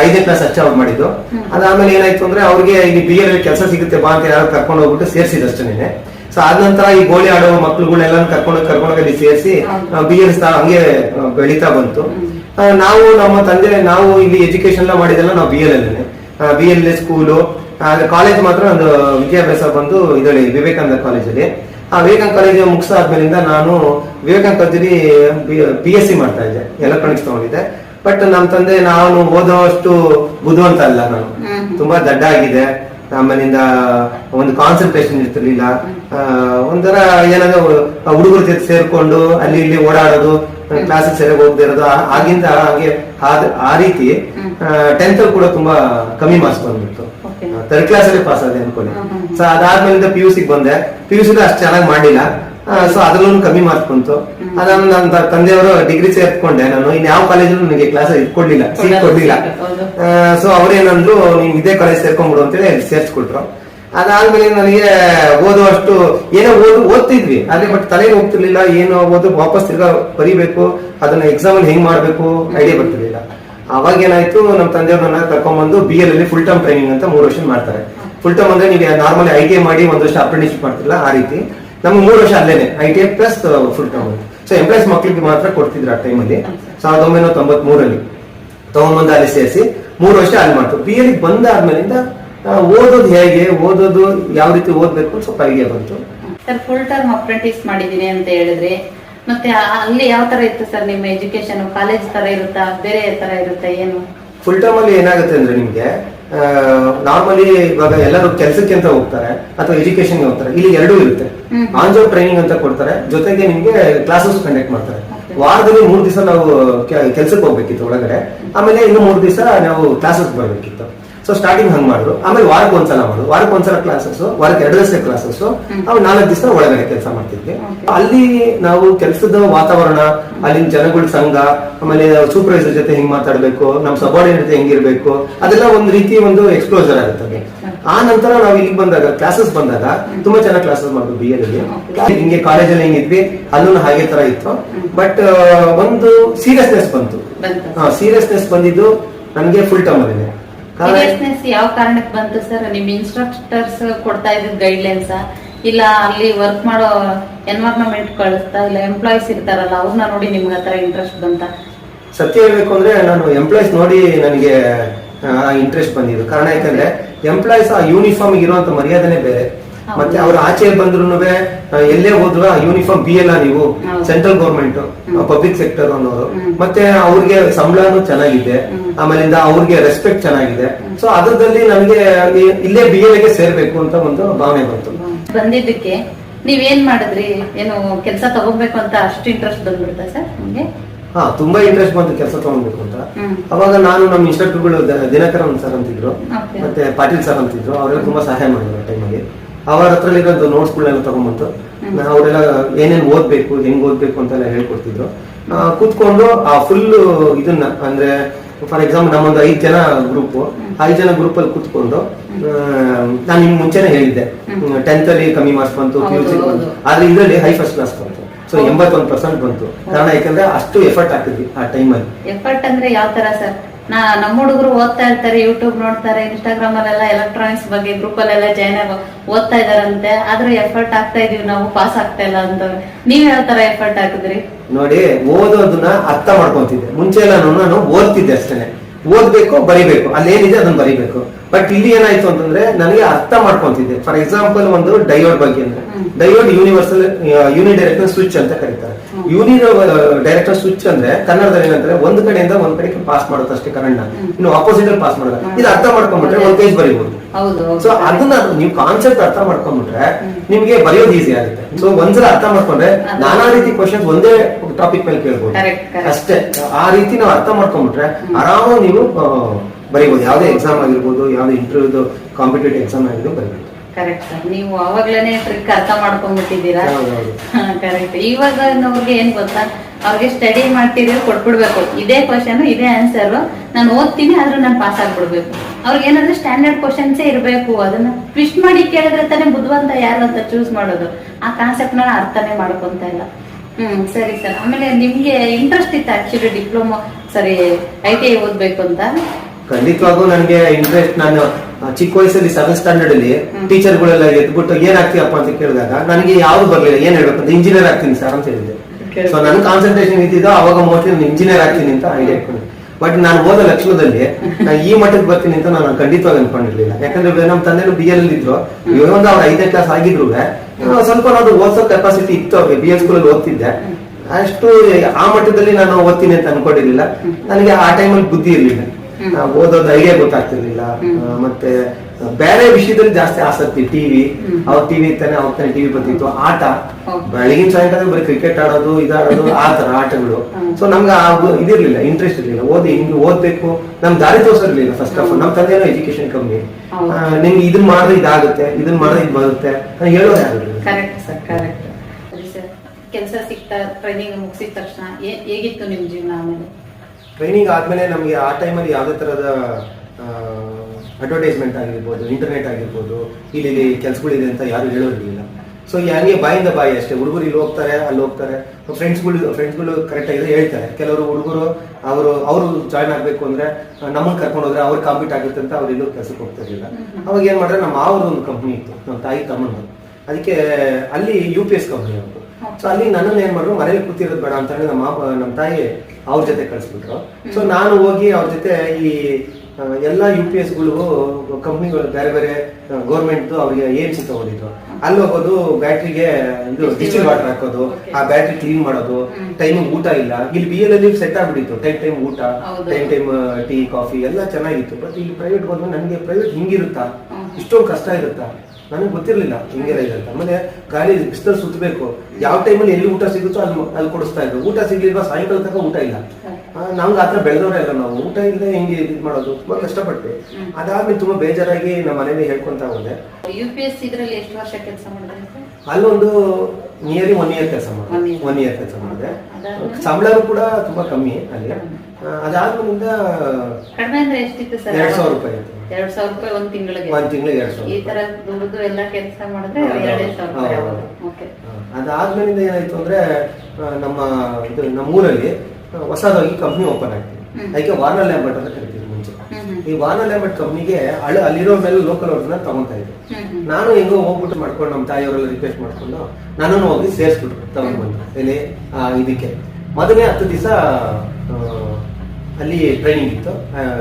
ಐದನೇ ಕ್ಲಾಸ್ ಅಷ್ಟೇ ಅವ್ರು ಮಾಡಿದ್ದು. ಅದಾದ್ಮೇಲೆ ಏನಾಯ್ತು ಅಂದ್ರೆ ಅವ್ರಿಗೆ ಇಲ್ಲಿ ಬಿ ಎಲ್ ಕೆಲಸ ಸಿಗುತ್ತೆ ಬಾ ಅಂತ ಯಾರು ಕರ್ಕೊಂಡು ಹೋಗ್ಬಿಟ್ಟು ಸೇರಿಸಿದ ಅಷ್ಟೇನೆ ಸೊ ಆದ ನಂತರ ಈ ಗೋಳಿ ಆಡೋ ಮಕ್ಳುಗಳೆಲ್ಲ ಕರ್ಕೊಂಡು ಕರ್ಕೊಂಡೋಗಿ ಅಲ್ಲಿ ಸೇರಿಸಿ ಬಿ ಎಲ್ ಹಂಗೆ ಬೆಳೀತಾ ಬಂತು. ನಾವು ನಮ್ಮ ತಂದೆ ನಾವು ಇಲ್ಲಿ ಎಜುಕೇಶನ್ ಎಲ್ಲ ಮಾಡಿದೆಲ್ಲ ನಾವು ಬಿ ಎಲ್ ಅಲ್ಲೇ ಬಿ ಎಲ್ ಸ್ಕೂಲು ಕಾಲೇಜ್ ಮಾತ್ರ ಒಂದು ವಿದ್ಯಾಭ್ಯಾಸ ಬಂದು ಇದರಲ್ಲಿ ವಿವೇಕಾನಂದ ಕಾಲೇಜಲ್ಲಿ ಆ ವಿವೇಕಾನ್ ಕಾಲೇಜ್ ಮುಗಿಸಾದ್ಮೇಲಿಂದ ನಾನು ವಿವೇಕಾನ್ ಕಾಲೇಜಲ್ಲಿ ಬಿ ಎಸ್ ಸಿ ಮಾಡ್ತಾ ಇದ್ದೆ ಎಲೆಕ್ಟ್ರಾನಿಕ್ಸ್ ತಗೊಂಡಿದ್ದೆ. ಬಟ್ ನಮ್ಮ ತಂದೆ ನಾನು ಓದೋಷ್ಟು ಬುದ್ಧಿವಂತ ಅಲ್ಲ ನಾನು. ತುಂಬಾ ದಡ್ಡ ಆಗಿದೆ ಆಮೇಲಿಂದ ಒಂದು ಕಾನ್ಸಂಟ್ರೇಷನ್ ಇರ್ತಿರ್ಲಿಲ್ಲ. ಒಂಥರ ಏನಾದ್ರು ಹುಡುಗರ ಜೊತೆ ಸೇರ್ಕೊಂಡು ಅಲ್ಲಿ ಇಲ್ಲಿ ಓಡಾಡೋದು ಕ್ಲಾಸಿಗೆ ಸರಿಯಾಗಿ ಹೋಗದೆ ಇರೋದು ಆಗಿಂದ ಹಾಗೆ ಆ ರೀತಿ ಟೆಂತ್ ಕೂಡ ತುಂಬಾ ಕಮ್ಮಿ ಮಾರ್ಕ್ಸ್ ಬಂದ್ಬಿಟ್ಟು. ಥರ್ಡ್ ಕ್ಲಾಸ್ ಅಲ್ಲಿ ಪಾಸ್ ಆದೆ ಅನ್ಕೊಳ್ಳಿ. ಸೊ ಅದಾದ್ಮೇಲಿಂದ ಪಿ ಯು ಬಂದೆ. ಪಿ ಯು ಅಷ್ಟು ಚೆನ್ನಾಗಿ ಮಾಡಿಲ್ಲ. ಸೊ ಅದ್ರಲ್ಲೂ ಕಮ್ಮಿ ಮಾರ್ಕ್ ಬಂತು. ಅದನ್ನು ನನ್ನ ತಂದೆಯವರು ಡಿಗ್ರಿ ಸೇರ್ಕೊಂಡೆ ನಾನು ಇನ್ ಯಾವ ಕಾಲೇಜಲ್ಲೂ ನನಗೆ ಕ್ಲಾಸ್ ಇಟ್ಕೊಡ್ಲಿಲ್ಲ. ಸೀಟ್ ಕೊಡ್ಲಿಲ್ಲ. ಸೊ ಅವ್ರೇನಂದ್ರು ನೀನ್ ಇದೇ ಕಾಲೇಜ್ ಸೇರ್ಕೊಂಡ್ಬಿಡು ಅಂತೇಳಿ ಸೇರ್ಸ್ಕೊಟ್ರು. ಅದಾದ್ಮೇಲೆ ನನಗೆ ಓದುವಷ್ಟು ಏನೋ ಓದು ಓದ್ತಿದ್ವಿ. ಆದ್ರೆ ಬಟ್ ತಲೆಗೆ ಹೋಗ್ತಿರ್ಲಿಲ್ಲ. ಏನು ಓದು ವಾಪಸ್ ತಿರ್ಗಾ ಬರೀಬೇಕು. ಅದನ್ನ ಎಕ್ಸಾಮ್ ಅಲ್ಲಿ ಹೆಂಗ್ ಮಾಡ್ಬೇಕು? ಐಡಿಯಾ ಬರ್ತಿರ್ಲಿಲ್ಲ. ಅವಾಗ ಏನಾಯ್ತು ನಮ್ಮ ತಂದೆಯವ್ರು ನನ್ನ ಕರ್ಕೊಂಡ್ಬಂದು ಬಿ ಎಲ್ ಅಲ್ಲಿ ಫುಲ್ ಟರ್ಮ್ ಟ್ರೈನಿಂಗ್ ಅಂತ ಮೂರು ವರ್ಷ ಮಾಡ್ತಾರೆ. ಫುಲ್ ಟರ್ಮ್ ಅಂದ್ರೆ ನೀವು ನಾರ್ಮಲಿ ಐ ಟಿ ಐ ಮಾಡಿ ಒಂದು ವರ್ಷ ಅಪ್ರೆಂಟಿಸ್ಶಿಪ್ ಮಾಡ್ತಿಲ್ಲ ಆ ರೀತಿ. ನಮ್ಗೆ ಮೂರು ವರ್ಷ ಅಲ್ಲೇನೆ I T I plus full term so employees ಮಕ್ಳಿಗೆ ಮಾತ್ರ ಕೊಡ್ತಿದ್ರು ಆ ಟೈಮಲ್ಲಿ ಸಾವಿರದ ಒಂಬೈನೂರ ತೊಂಬತ್ ಮೂರಲ್ಲಿ ತಗೊಂಡ್ಬಂದು ಅಲ್ಲಿ ಸೇರಿಸಿ, ಮೂರು ವರ್ಷ ಅಲ್ಲಿ ಮಾಡ್ತು. ಬಿ ಎಲ್ ಬಂದಾದ್ಮೇಲಿಂದ ಓದೋದು ಹೇಗೆ, ಓದೋದು ಯಾವ ರೀತಿ ಓದ್ಬೇಕು ಸ್ವಲ್ಪ ಐಡಿಯಾ ಬಂತು. ಸರ್ ಫುಲ್ ಟರ್ಮ್ ಅಪ್ರೆಂಟಿಸ್ ಮಾಡಿದೀನಿ ಅಂತ ಹೇಳಿದ್ರಿ ಮತ್ತೆ ಅಲ್ಲಿ ಯಾವ ತರ ಇತ್ತು ಸರ್ ನಿಮ್ಮ ಎಜುಕೇಶನ್ ಕಾಲೇಜ್ ತರ ಇರುತ್ತಾ? ಬೇರೆ ತರ ಇರುತ್ತಾ ಏನು? ಫುಲ್ ಟೈಮ್ ಅಲ್ಲಿ ಏನಾಗುತ್ತೆ ಅಂದ್ರೆ ನಿಮ್ಗೆ ನಾರ್ಮಲಿ ಇವಾಗ ಎಲ್ಲರೂ ಕೆಲಸಕ್ಕೆ ಅಂತ ಹೋಗ್ತಾರೆ ಅಥವಾ ಎಜುಕೇಶನ್ ಹೋಗ್ತಾರೆ. ಇಲ್ಲಿ ಎರಡೂ ಇರುತ್ತೆ. ಆನ್ ಜಾಬ್ ಟ್ರೈನಿಂಗ್ ಅಂತ ಕೊಡ್ತಾರೆ. ಜೊತೆಗೆ ನಿಮ್ಗೆ ಕ್ಲಾಸಸ್ ಕಂಡಕ್ಟ್ ಮಾಡ್ತಾರೆ. ವಾರದಲ್ಲಿ ಮೂರ್ ದಿವಸ ನಾವು ಕೆಲ್ಸಕ್ಕೆ ಹೋಗ್ಬೇಕಿತ್ತು ಒಳಗಡೆ. ಆಮೇಲೆ ಇನ್ನು ಮೂರ್ ದಿವಸ ನಾವು ಕ್ಲಾಸಸ್ ಬರ್ಬೇಕಿತ್ತು. ಸೊ ಸ್ಟಾರ್ಟಿಂಗ್ ಹಂಗ್ ಮಾಡಿದ್ರು ಆಮೇಲೆ ವಾರಕ್ಕೆ ಒಂದ್ಸಲ ಮಾಡುದು. ವಾರಕ್ಕೆ ಒಂದ್ಸಲ ಕ್ಲಾಸಸ್ ವಾರಕ್ಕೆ ಎರಡು ದಿವಸ ಕ್ಲಾಸಸ್ ಅವ್ರು ನಾಲ್ಕು ದಿವಸ ಒಳಗಡೆ ಕೆಲಸ ಮಾಡ್ತಿದ್ವಿ. ಅಲ್ಲಿ ನಾವು ಕೆಲಸದ ವಾತಾವರಣ ಅಲ್ಲಿನ ಜನಗಳ ಸಂಘ ಆಮೇಲೆ ಸೂಪರ್ವೈಸರ್ ಜೊತೆ ಹೆಂಗ್ ಮಾತಾಡ್ಬೇಕು ನಮ್ ಸಬಾರ್ಡಿನೇಟ್ ಜೊತೆ ಹೆಂಗಿರ್ಬೇಕು ಅದೆಲ್ಲ ಒಂದ್ ರೀತಿ ಒಂದು ಎಕ್ಸ್ಪ್ಲೋಜರ್ ಆಗುತ್ತೆ ಆ ನಂತರ ನಾವು ಇಲ್ಲಿಗೆ ಬಂದಾಗ ಕ್ಲಾಸಸ್ ಬಂದಾಗ ತುಂಬಾ ಚೆನ್ನಾಗಿ ಕ್ಲಾಸಸ್ ಮಾಡಿದ್ವಿ ಬಿ ಎಲ್ ಹಿಂಗೆ ಕಾಲೇಜಲ್ಲಿ ಹೆಂಗಿದ್ವಿ ಅಲ್ಲೂ ಹಾಗೆ ತರ ಇತ್ತು. ಬಟ್ ಒಂದು ಸೀರಿಯಸ್ನೆಸ್ ಬಂತು. ಸೀರಿಯಸ್ನೆಸ್ ಬಂದಿದ್ದು ನನಗೆ ಫುಲ್ ಟರ್ಮ್ ಅಲ್ಲಿ ಸೀರಿಯಸ್ನೆಸ್ ಯಾವ ಕಾರಣಕ್ಕೆ ಬಂತು ಸರ್ ನಿಮ್ ಇನ್ಸ್ಟ್ರಕ್ಟರ್ಸ್ ಕೊಡ್ತಾ ಇದ್ದ ಗೈಡ್ಲೈನ್ಸ್ ಇಲ್ಲ ಅಲ್ಲಿ ವರ್ಕ್ ಮಾಡೋ ಎನ್ವೈರನ್ಮೆಂಟ್ ಕಳಿಸ್ತಾ ಇಲ್ಲ ಎಂಪ್ಲಾಯೀಸ್ ಇರ್ತಾರಲ್ಲ ಅವ್ರನ್ನ ನೋಡಿ ನಿಮ್ಗೆ ಆತರ ಇಂಟ್ರೆಸ್ಟ್ ಬಂತ? ಸತ್ಯ ಹೇಳ್ಬೇಕು ಅಂದ್ರೆ ನಾನು ಎಂಪ್ಲಾಯ್ಸ್ ನೋಡಿ ನನಗೆ ಇಂಟ್ರೆಸ್ಟ್ ಬಂದಿದ್ದು. ಕಾರಣ ಯಾಕಂದ್ರೆ ಎಂಪ್ಲಾಯ್ಸ್ ಆ ಯೂನಿಫಾರ್ಮ್ ಇರುವಂತ ಮರ್ಯಾದನೆ ಬೇರೆ. ಮತ್ತೆ ಅವ್ರ ಆಚೆ ಬಂದ್ರು ಎಲ್ಲೇ ಹೋದ್ರ ಯೂನಿಫಾರ್ಮ್ ಬಿ ಎಲ್ಲ ನೀವು ಸೆಂಟ್ರಲ್ ಗೌರ್ಮೆಂಟ್ ಪಬ್ಲಿಕ್ ಸೆಕ್ಟರ್ ಅನ್ನೋರು. ಮತ್ತೆ ಅವ್ರಿಗೆ ಸಂಬಳನು ಚೆನ್ನಾಗಿದೆ. ಆಮೇಲಿಂದ ಅವ್ರಿಗೆ ರೆಸ್ಪೆಕ್ಟ್ ಚೆನ್ನಾಗಿದೆ. ಸೊ ಅದ್ರಲ್ಲಿ ನನಗೆ ಇಲ್ಲೇ ಬಿ ಎಲ್ಗೆ ಸೇರ್ಬೇಕು ಅಂತ ಒಂದು ಭಾವನೆ ಬಂತು. ಬಂದಿದ್ದಕ್ಕೆ ನೀವೇನ್ ಮಾಡಿದ್ರಿ? ಏನು ಕೆಲಸ ತಗೋಬೇಕು ಅಂತ ಅಷ್ಟು ಇಂಟ್ರೆಸ್ಟ್ ಬಂದ್ಬಿಡ್ತಾ ಸರ್ ನಿಮಗೆ? ಹಾ ತುಂಬಾ ಇಂಟ್ರೆಸ್ಟ್ ಬಂತು ಕೆಲಸ ತಗೊಂಡ್ಬೇಕು ಅಂತ. ಅವಾಗ ನಾನು ನಮ್ಮ ಇನ್ಸ್ಟ್ರಕ್ಟರ್ಗಳು ದಿನಕರನ್ ಸರ್ ಅಂತಿದ್ರು. ಮತ್ತೆ ಪಾಟೀಲ್ ಸರ್ ಅಂತಿದ್ರು. ಅವರೆಲ್ಲ ತುಂಬಾ ಸಹಾಯ ಮಾಡಿದ್ರು ಟೈಮಲ್ಲಿ ಅವರ ಹತ್ರ ಇರೋದು ನೋಟ್ಸ್ಗಳನ್ನೆಲ್ಲ ತಗೊಂಡ್ಬಂತು. ಅವರೆಲ್ಲ ಏನೇನು ಓದ್ಬೇಕು ಹೆಂಗ್ ಓದ್ಬೇಕು ಅಂತೆಲ್ಲ ಹೇಳ್ಕೊಡ್ತಿದ್ರು. ಕೂತ್ಕೊಂಡು ಆ ಫುಲ್ ಇದನ್ನ ಅಂದ್ರೆ ಫಾರ್ ಎಕ್ಸಾಂಪಲ್ ನಮ್ಮೊಂದು ಐದ್ ಜನ ಗ್ರೂಪ್ ಐದ್ ಜನ ಗ್ರೂಪ್ ಅಲ್ಲಿ ಕೂತ್ಕೊಂಡು ನಾನು ನಿಮ್ ಮುಂಚೆನೆ ಹೇಳಿದ್ದೆ. ಟೆಂತ್ ಅಲ್ಲಿ ಕಮ್ಮಿ ಮಾರ್ಕ್ಸ್ ಬಂತು ಪಿ ಯು ಸಿ ಹೌದು, ಹೌದು. ಆದ್ರೆ ಇದರಲ್ಲಿ ಹೈ ಫಸ್ಟ್ ಕ್ಲಾಸ್ ಬಂತು. ಸೊ ಎಂಬತ್ತೊಂದು ಪರ್ಸೆಂಟ್ ಬಂತು. ಕಾರಣ ಯಾಕಂದ್ರೆ ಅಷ್ಟು ಎಫರ್ಟ್ ಆಗ್ತಿದ್ವಿ ಆ ಟೈಮಲ್ಲಿ ಎಫರ್ಟ್ ಅಂದ್ರೆ ಯಾವ ತರ ಸರ್ ನಾ ನಮ್ಮ ಹುಡುಗರು ಓದ್ತಾ ಇರ್ತಾರೆ ಯೂಟ್ಯೂಬ್ ನೋಡ್ತಾರೆ ಇನ್ಸ್ಟಾಗ್ರಾಮ್ ಅಲ್ಲೆಲ್ಲ ಎಲೆಕ್ಟ್ರಾನಿಕ್ಸ್ ಬಗ್ಗೆ ಗ್ರೂಪ್ ಅಲ್ಲೆಲ್ಲ ಜಾಯ್ನ್ ಆಗ ಓದ್ತಾ ಇದಾರಂತೆ ಆದ್ರೆ ಎಫರ್ಟ್ ಆಗ್ತಾ ಇದೀವಿ ನಾವು ಪಾಸ್ ಆಗ್ತಾ ಇಲ್ಲ ಅಂತ ನೀವ್ ಯಾವ ತರ ಎಫರ್ಟ್ ಹಾಕಿದ್ರಿ? ನೋಡಿ, ಓದೋದನ್ನ ಅರ್ಥ ಮಾಡ್ಕೊಂತಿದ್ದೆ. ಮುಂಚೆ ಎಲ್ಲ ನಾನು ಓದ್ತಿದ್ದೆ ಅಷ್ಟೇನೆ ಓದ್ಬೇಕು ಬರಿಬೇಕು ಅಲ್ಲೇನಿದೆ ಅದನ್ನ ಬರಿಬೇಕು ಬಟ್ ಇಲ್ಲಿ ಏನಾಯ್ತು ಅಂತಂದ್ರೆ ನನಗೆ ಅರ್ಥ ಮಾಡ್ಕೊಂತಿದ್ದೆ ಫಾರ್ ಎಕ್ಸಾಂಪಲ್ ಒಂದು ಡಯೋಡ್ ಬಗ್ಗೆ ಅಂದ್ರೆ. Diode universal uni director switch ಅಂತ ಕರೀತಾರೆ. ಯೂನಿ ಡೈರೆಕ್ಟರ್ ಸ್ವಿಚ್ ಅಂದ್ರೆ ಕನ್ನಡದಲ್ಲಿ ಏನಂದ್ರೆ ಒಂದ್ ಕಡೆಯಿಂದ ಒಂದ್ ಕಡೆಗೆ ಪಾಸ್ ಮಾಡುತ್ತೆ ಅಷ್ಟೇ ಕರೆಂಟ್. ಇನ್ನು ಆಪೋಸಿಟ್ ಅಲ್ಲಿ ಪಾಸ್ ಮಾಡೋದು ಹ್ಮ್. ಇದು ಅರ್ಥ ಮಾಡ್ಕೊಂಡ್ಬಿಟ್ರೆ ಒಂದ್ ಪೇಜ್ ಬರಿಬಹುದು ಹೌದು ಸೊ ಅದನ್ನ ನೀವು ಕಾನ್ಸೆಪ್ಟ್ ಅರ್ಥ ಮಾಡ್ಕೊಂಡ್ಬಿಟ್ರೆ. ನಿಮ್ಗೆ ಬರೆಯೋದು ಈಸಿ ಆಗುತ್ತೆ. ಸೊ ಒಂದ್ಸಲ ಅರ್ಥ ಮಾಡ್ಕೊಂಡ್ರೆ ನಾನಾ ರೀತಿ ಕ್ವಶನ್ ಒಂದೇ ಟಾಪಿಕ್ ಮೇಲೆ ಕೇಳ್ಬೋದು. ಅಷ್ಟೇ. ಆ ರೀತಿ ನಾವು ಅರ್ಥ ಮಾಡ್ಕೊಂಡ್ಬಿಟ್ರೆ ಆರಾಮ ನೀವು ಬರೀಬಹುದು ಯಾವ್ದೇ ಎಕ್ಸಾಮ್ ಆಗಿರ್ಬೋದು ಯಾವ್ದೇ ಇಂಟರ್ವ್ಯೂದು ಕಾಂಪಿಟೇಟಿವ್ ಎಕ್ಸಾಮ್ ಆಗಿರ್ಬೋದು ಬರೀಬಹುದು ಕರೆಕ್ಟ್ ನೀವು ಅವಾಗ್ಲೇನೆ ಟ್ರಿಕ್ ಅರ್ಥ ಮಾಡ್ಕೊಂಡ್ಬಿಟ್ಟಿದ್ದೀರಾ. ಕರೆಕ್ಟ್ ಇವಾಗ ಅವ್ರಿಗೆ ಏನ್ ಗೊತ್ತಾ? ಅವ್ರಿಗೆ ಸ್ಟಡಿ ಮಾಡ್ತಿದ್ರೆ ಕೊಟ್ಬಿಡ್ಬೇಕು. ಇದೇ ಕ್ವಶನ್ ಇದೇ ಆನ್ಸರ್ ನಾನು ಓದ್ತೀನಿ ಆದ್ರೂ ನಾನು ಪಾಸ್ ಆಗ್ಬಿಡ್ಬೇಕು. ಅವ್ರಿಗೆ ಏನಂದ್ರೆ ಸ್ಟ್ಯಾಂಡರ್ಡ್ ಕ್ವಶನ್ಸೇ ಇರಬೇಕು ಅದನ್ನ ಟ್ವಿಸ್ಟ್ ಮಾಡಿ ಕೇಳಿದ್ರೆ ತಾನೇ ಬುದ್ಧಿವಂತ ಯಾರು ಅಂತ ಚೂಸ್ ಮಾಡೋದು. ಆ ಕಾನ್ಸೆಪ್ಟ್ ನಾನು ಅರ್ಥನೇ ಮಾಡ್ಕೊಂತ ಇಲ್ಲ. ಹ್ಮ್ ಸರಿ ಸರ್. ಆಮೇಲೆ ನಿಮ್ಗೆ ಇಂಟ್ರೆಸ್ಟ್ ಇತ್ತು ಆಕ್ಚುಲಿ ಡಿಪ್ಲೊಮಾ ಸರಿ ಐ ಟಿ ಐ ಓದ್ಬೇಕು ಅಂತ? ಖಂಡಿತವಾಗೂ ನನಗೆ ಇಂಟ್ರೆಸ್ಟ್ ನಾನು ಚಿಕ್ಕ ವಯಸ್ಸಲ್ಲಿ ಸೆವೆಂತ್ ಸ್ಟ್ಯಾಂಡರ್ಡ್ ಅಲ್ಲಿ ಟೀಚರ್ ಟೀಚರ್ಗಳೆಲ್ಲ ಎದ್ಬಿಟ್ಟು ಏನ್ ಆಗ್ತೀಯಪ್ಪ ಅಂತ ಕೇಳಿದಾಗ ನನಗೆ ಯಾವ್ದು ಬರ್ಲಿಲ್ಲ ಏನ್ ಹೇಳ್ಬೇಕಂತ ಇಂಜಿನಿಯರ್ ಆಗ್ತೀನಿ ಸರ್ ಅಂತ ಹೇಳಿದೆ. ಸೊ ನನ್ ಕಾನ್ಸಂಟ್ರೇಷನ್ ಇದ್ದಿದ್ದು ಅವಾಗ ಮೋಸ್ಟ್ಲಿ ಇಂಜಿನಿಯರ್ ಆಗ್ತೀನಿ ಅಂತ ಐಡಿಯಾ ಇಟ್ಕೊಂಡೆ. ಬಟ್ ನಾನು ಓದೋ ಲಕ್ಷಣದಲ್ಲಿ ನಾನು ಈ ಮಟ್ಟಕ್ಕೆ ಬರ್ತೀನಿ ಅಂತ ನಾನು ಖಂಡಿತವಾಗಿ ಅನ್ಕೊಂಡಿರ್ಲಿಲ್ಲ. ಯಾಕಂದ್ರೆ ನಮ್ಮ ತಂದೆನು ಬಿ ಎಲ್ ಇದ್ರು ಒಂದು ಅವ್ರ ಐದನೇ ಕ್ಲಾಸ್ ಆಗಿದ್ರು ಸ್ವಲ್ಪ ನಾನು ಓದಿಸೋ ಕೆಪಾಸಿಟಿ ಇತ್ತು ಅವ್ರಿಗೆ. ಬಿ ಎಲ್ ಸ್ಕೂಲಲ್ಲಿ ಓದ್ತಿದ್ದೆ. ಅಷ್ಟು ಆ ಮಟ್ಟದಲ್ಲಿ ನಾನು ಓದ್ತೀನಿ ಅಂತ ಅನ್ಕೊಂಡಿರ್ಲಿಲ್ಲ. ನನಗೆ ಆ ಟೈಮಲ್ಲಿ ಬುದ್ಧಿ ಇರ್ಲಿಲ್ಲ. ಓದೋದು ಐಡಿಯಾ ಗೊತ್ತಾಗ್ತಿರ್ಲಿಲ್ಲ. ಮತ್ತೆ ಬೇರೆ ವಿಷಯದಲ್ಲಿ ಜಾಸ್ತಿ ಆಸಕ್ತಿ ಟಿವಿ. ಅವ್ರ ಟಿವಿ ಇತ್ತಾನೆ ಅವ್ರ ತಾನೆ ಟಿವಿ ಬರ್ತಿತ್ತು. ಆಟ. ಬೆಳಗಿನ ಸಾಯಂಕಾಲ ಬರೀ ಕ್ರಿಕೆಟ್ ಆಡೋದು ಇದಾಡೋದು ಆ ತರ ಆಟಗಳು. ಸೊ ನಮ್ಗೆ ಇದಿರ್ಲಿಲ್ಲ ಇಂಟ್ರೆಸ್ಟ್ ಇರ್ಲಿಲ್ಲ. ಓದಿ ಹಿಂಗ್ ಓದ್ಬೇಕು? ನಮ್ ದಾರಿ ತೋರ್ಸಿರ್ಲಿಲ್ಲ ಫಸ್ಟ್ ಆಫ್ ಆಲ್ ನಮ್ ತಂದೆನೋ ಎಜುಕೇಶನ್ ಕಮ್ಮಿ ನಿಮ್ಗೆ ಇದನ್ ಮಾಡಿದ್ರೆ ಇದಾಗುತ್ತೆ ಇದನ್ ಮಾಡಿದ್ರೆ ಇದು ಬರುತ್ತೆ ಹೇಳೋದೇ ಯಾರು ಕರೆಕ್ಟ್ ಸರ್ ಕರೆಕ್ಟ್ ಕೆಲಸ ಸಿಗ್ತಾ ಟ್ರೈನಿಂಗ್ ಮುಗಿಸಿದ ತಕ್ಷಣ ಹೇಗಿತ್ತು ನಿಮ್ ಜೀವನ ಆಮೇಲೆ? ಟ್ರೈನಿಂಗ್ ಆದ್ಮೇಲೆ ನಮಗೆ ಆ ಟೈಮಲ್ಲಿ ಯಾವುದೇ ತರದ ಅಡ್ವರ್ಟೈಸ್ಮೆಂಟ್ ಆಗಿರ್ಬೋದು ಇಂಟರ್ನೆಟ್ ಆಗಿರ್ಬೋದು ಇಲ್ಲಿ ಇಲ್ಲಿ ಕೆಲ್ಸಗಳಿದೆ ಅಂತ ಯಾರು ಹೇಳೋದಿಲ್ಲ. ಸೊ ಹಂಗೆ ಬಾಯಿಂದ ಬಾಯಿ ಅಷ್ಟೇ. ಹುಡುಗರು ಇಲ್ಲಿ ಹೋಗ್ತಾರೆ ಅಲ್ಲಿ ಹೋಗ್ತಾರೆ. ಫ್ರೆಂಡ್ಸ್ಗಳು ಫ್ರೆಂಡ್ಸ್ಗಳು ಕರೆಕ್ಟ್ ಆಗಿದ್ರೆ ಹೇಳ್ತಾರೆ. ಕೆಲವರು ಹುಡುಗರು ಅವರು ಅವರು ಜಾಯ್ನ್ ಆಗಬೇಕು ಅಂದ್ರೆ ನಮ್ಮನ್ನು ಕರ್ಕೊಂಡು ಹೋದ್ರೆ ಅವ್ರು ಕಾಂಪೀಟ್ ಆಗುತ್ತೆ ಅಂತ ಅವ್ರು ಎಲ್ಲೂ ಕೆಲಸಕ್ಕೆ ಹೋಗ್ತಾ ಇರಲಿಲ್ಲ. ಅವಾಗ ಏನ್ ಮಾಡಿದ್ರೆ ನಮ್ಮ ಮಾವ್ರ ಒಂದು ಕಂಪ್ನಿ ಇತ್ತು. ನಮ್ಮ ತಾಯಿ ತಮ್ಮನ ಅದಕ್ಕೆ ಅಲ್ಲಿ ಯು ಪಿ ಎಸ್ ಕಂಪ್ನಿ ಅವರು ಸೊ ಅಲ್ಲಿ ನನ್ನನ್ನು ಏನ್ ಮಾಡಿದ್ರು ಮನೇಲಿ ಕೂತಿರೋದು ಬೇಡ ಅಂತ ಹೇಳಿ ನಮ್ಮ ನಮ್ಮ ತಾಯಿ ಅವ್ರ ಜೊತೆ ಕಳಿಸ್ಬಿಟ್ರು. ಸೊ ನಾನು ಹೋಗಿ ಅವ್ರ ಜೊತೆ ಈ ಎಲ್ಲಾ ಯು ಪಿ ಎಸ್ಗಳು ಕಂಪ್ನಿಗಳು ಬೇರೆ ಬೇರೆ ಗೌರ್ಮೆಂಟ್ದು ಅವ್ರಿಗೆ ಏಮ್ಸ್ ತಗೊಂಡಿದ್ರು ಅಲ್ಲಿ ಹೋಗೋದು ಬ್ಯಾಟ್ರಿಗೆ ಇದು ಡಿಸ್ಟಿಲ್ ವಾಟರ್ ಹಾಕೋದು ಆ ಬ್ಯಾಟ್ರಿ ಕ್ಲೀನ್ ಮಾಡೋದು ಟೈಮ್ ಊಟ ಇಲ್ಲ. ಇಲ್ಲಿ ಬಿ ಎಲ್ ಅಲ್ಲಿ ಸೆಟ್ ಆಗ್ಬಿಟ್ಟಿತ್ತು. ಟೈಮ್ ಟೈಮ್ ಊಟ. ಟೈಮ್ ಟೈಮ್ ಟೀ ಕಾಫಿ ಎಲ್ಲ ಚೆನ್ನಾಗಿತ್ತು. ಬಟ್ ಇಲ್ಲಿ ಪ್ರೈವೇಟ್ ಬಂದ್ರೆ ನನಗೆ ಪ್ರೈವೇಟ್ ಹಿಂಗಿರುತ್ತಾ. ಇಷ್ಟೊಂದು ಕಷ್ಟ ಇರುತ್ತಾ? ನನಗೆ ಗೊತ್ತಿರ್ಲಿಲ್ಲ ಹಿಂಗೆಲ್ಲ ಇದೆ ಅಂತ ಆಮೇಲೆ ಗಾಳಿ ಬಿಸಿಲಲ್ಲಿ ಸುತ್ತಬೇಕು ಯಾವ ಟೈಮಲ್ಲಿ ಎಲ್ಲಿ ಊಟ ಸಿಗುತ್ತೋ ಅಲ್ಲಿ ಅಲ್ಲಿ ಕೊಡಿಸ್ತಾ ಇದ್ರು. ಊಟ ಸಿಗ್ಲಿಲ್ವಾ? ಸಾಯಂಕಾಲ ತನಕ ಊಟ ಇಲ್ಲ. ಆ, ನಮ್ಗೆ ಆತರ ಬೆಳೆದವ್ರೆ ಅಲ್ಲ ನಾವು. ಊಟ ಇಲ್ಲದೆ ಹಿಂಗೆ ಇದು ಮಾಡೋದು? ತುಂಬಾ ಕಷ್ಟಪಟ್ಟೆ. ಅದಾದ್ಮೇಲೆ ತುಂಬಾ ಬೇಜಾರಾಗಿ ನಮ್ಮ ಮನೇಲಿ ಹೇಳ್ಕೊಂತ ಹೋದೆ. ಯು ಪಿ ಎಸ್ ಇದ್ರಲ್ಲಿ ಎಷ್ಟು ವರ್ಷ ಕೆಲಸ ಮಾಡಿದ್ರೆ ಅಲ್ಲೊಂದು ನಿಯರ್ಲಿ ಒನ್ ಇಯರ್ ಕೆಲಸ ಮಾಡಿದೆ. ಒನ್ ಇಯರ್ ಕೆಲಸ ಮಾಡಿದೆ? ಸಂಬಳನೂ ಕೂಡ ತುಂಬಾ ಕಮ್ಮಿ ಅಲ್ಲಿ. ಅದಾದ್ಮೇಲಿಂದ ಕಡಿಮೆ ಅಂದ್ರೆ ಎಷ್ಟಿತ್ತು ಸರ್? ಎರಡ್ ಸಾವಿರ ರೂಪಾಯಿ. ಎರಡ್ ಸಾವಿರ ರೂಪಾಯಿ ಒಂದ್ ತಿಂಗಳಿಗೆ? ಒಂದ್ ತಿಂಗಳಿಗೆ ಎರಡ್ ಸಾವಿರ ಈ ತರ ದುಡ್ದು ಎಲ್ಲ ಕೆಲಸ ಮಾಡಿದ್ರೆ ಎರಡೇ ಸಾವಿರ ರೂಪಾಯಿ ಅದಾದ್ಮೇಲಿಂದ ಏನಾಯ್ತು ಅಂದ್ರೆ ನಮ್ಮ ಇದು ನಮ್ಮೂರಲ್ಲಿ ಹೊಸದಾಗಿ ಕಂಪ್ನಿ ಓಪನ್ ಆಗ್ತೀವಿ. ಅದಕ್ಕೆ ವಾರ್ನರ್ ಲ್ಯಾಂಬರ್ಟ್ ಅಂತ ಕರಿತೀವಿ ಮುಂಚೆ. ಈ ವಾರ್ನರ್ ಲ್ಯಾಂಬರ್ಟ್ ಕಂಪ್ನಿಗೆ ಅಳ ಅಲ್ಲಿರೋ ಮೇಲೆ ಲೋಕಲ್ ಅವ್ರನ್ನ ತಗೊಂತಾ ಹ್ಮ್. ನಾನು ಹೆಂಗೋ ಹೋಗ್ಬಿಟ್ಟು ಮಾಡ್ಕೊಂಡು ನಮ್ಮ ತಾಯಿಯವರೆಲ್ಲ ರಿಕ್ವೆಸ್ಟ್ ಮಾಡ್ಕೊಂಡು ನಾನು ಹೋಗಿ ಸೇರಿಸ್ಬಿಟ್ರು ತಗೊಂಡು ಬಂದು. ಎಲ್ಲಿ? ಆ, ಇದಕ್ಕೆ. ಮೊದಲೇ ಹತ್ತು ದಿವಸ ಅಲ್ಲಿ ಟ್ರೈನಿಂಗ್ ಇತ್ತು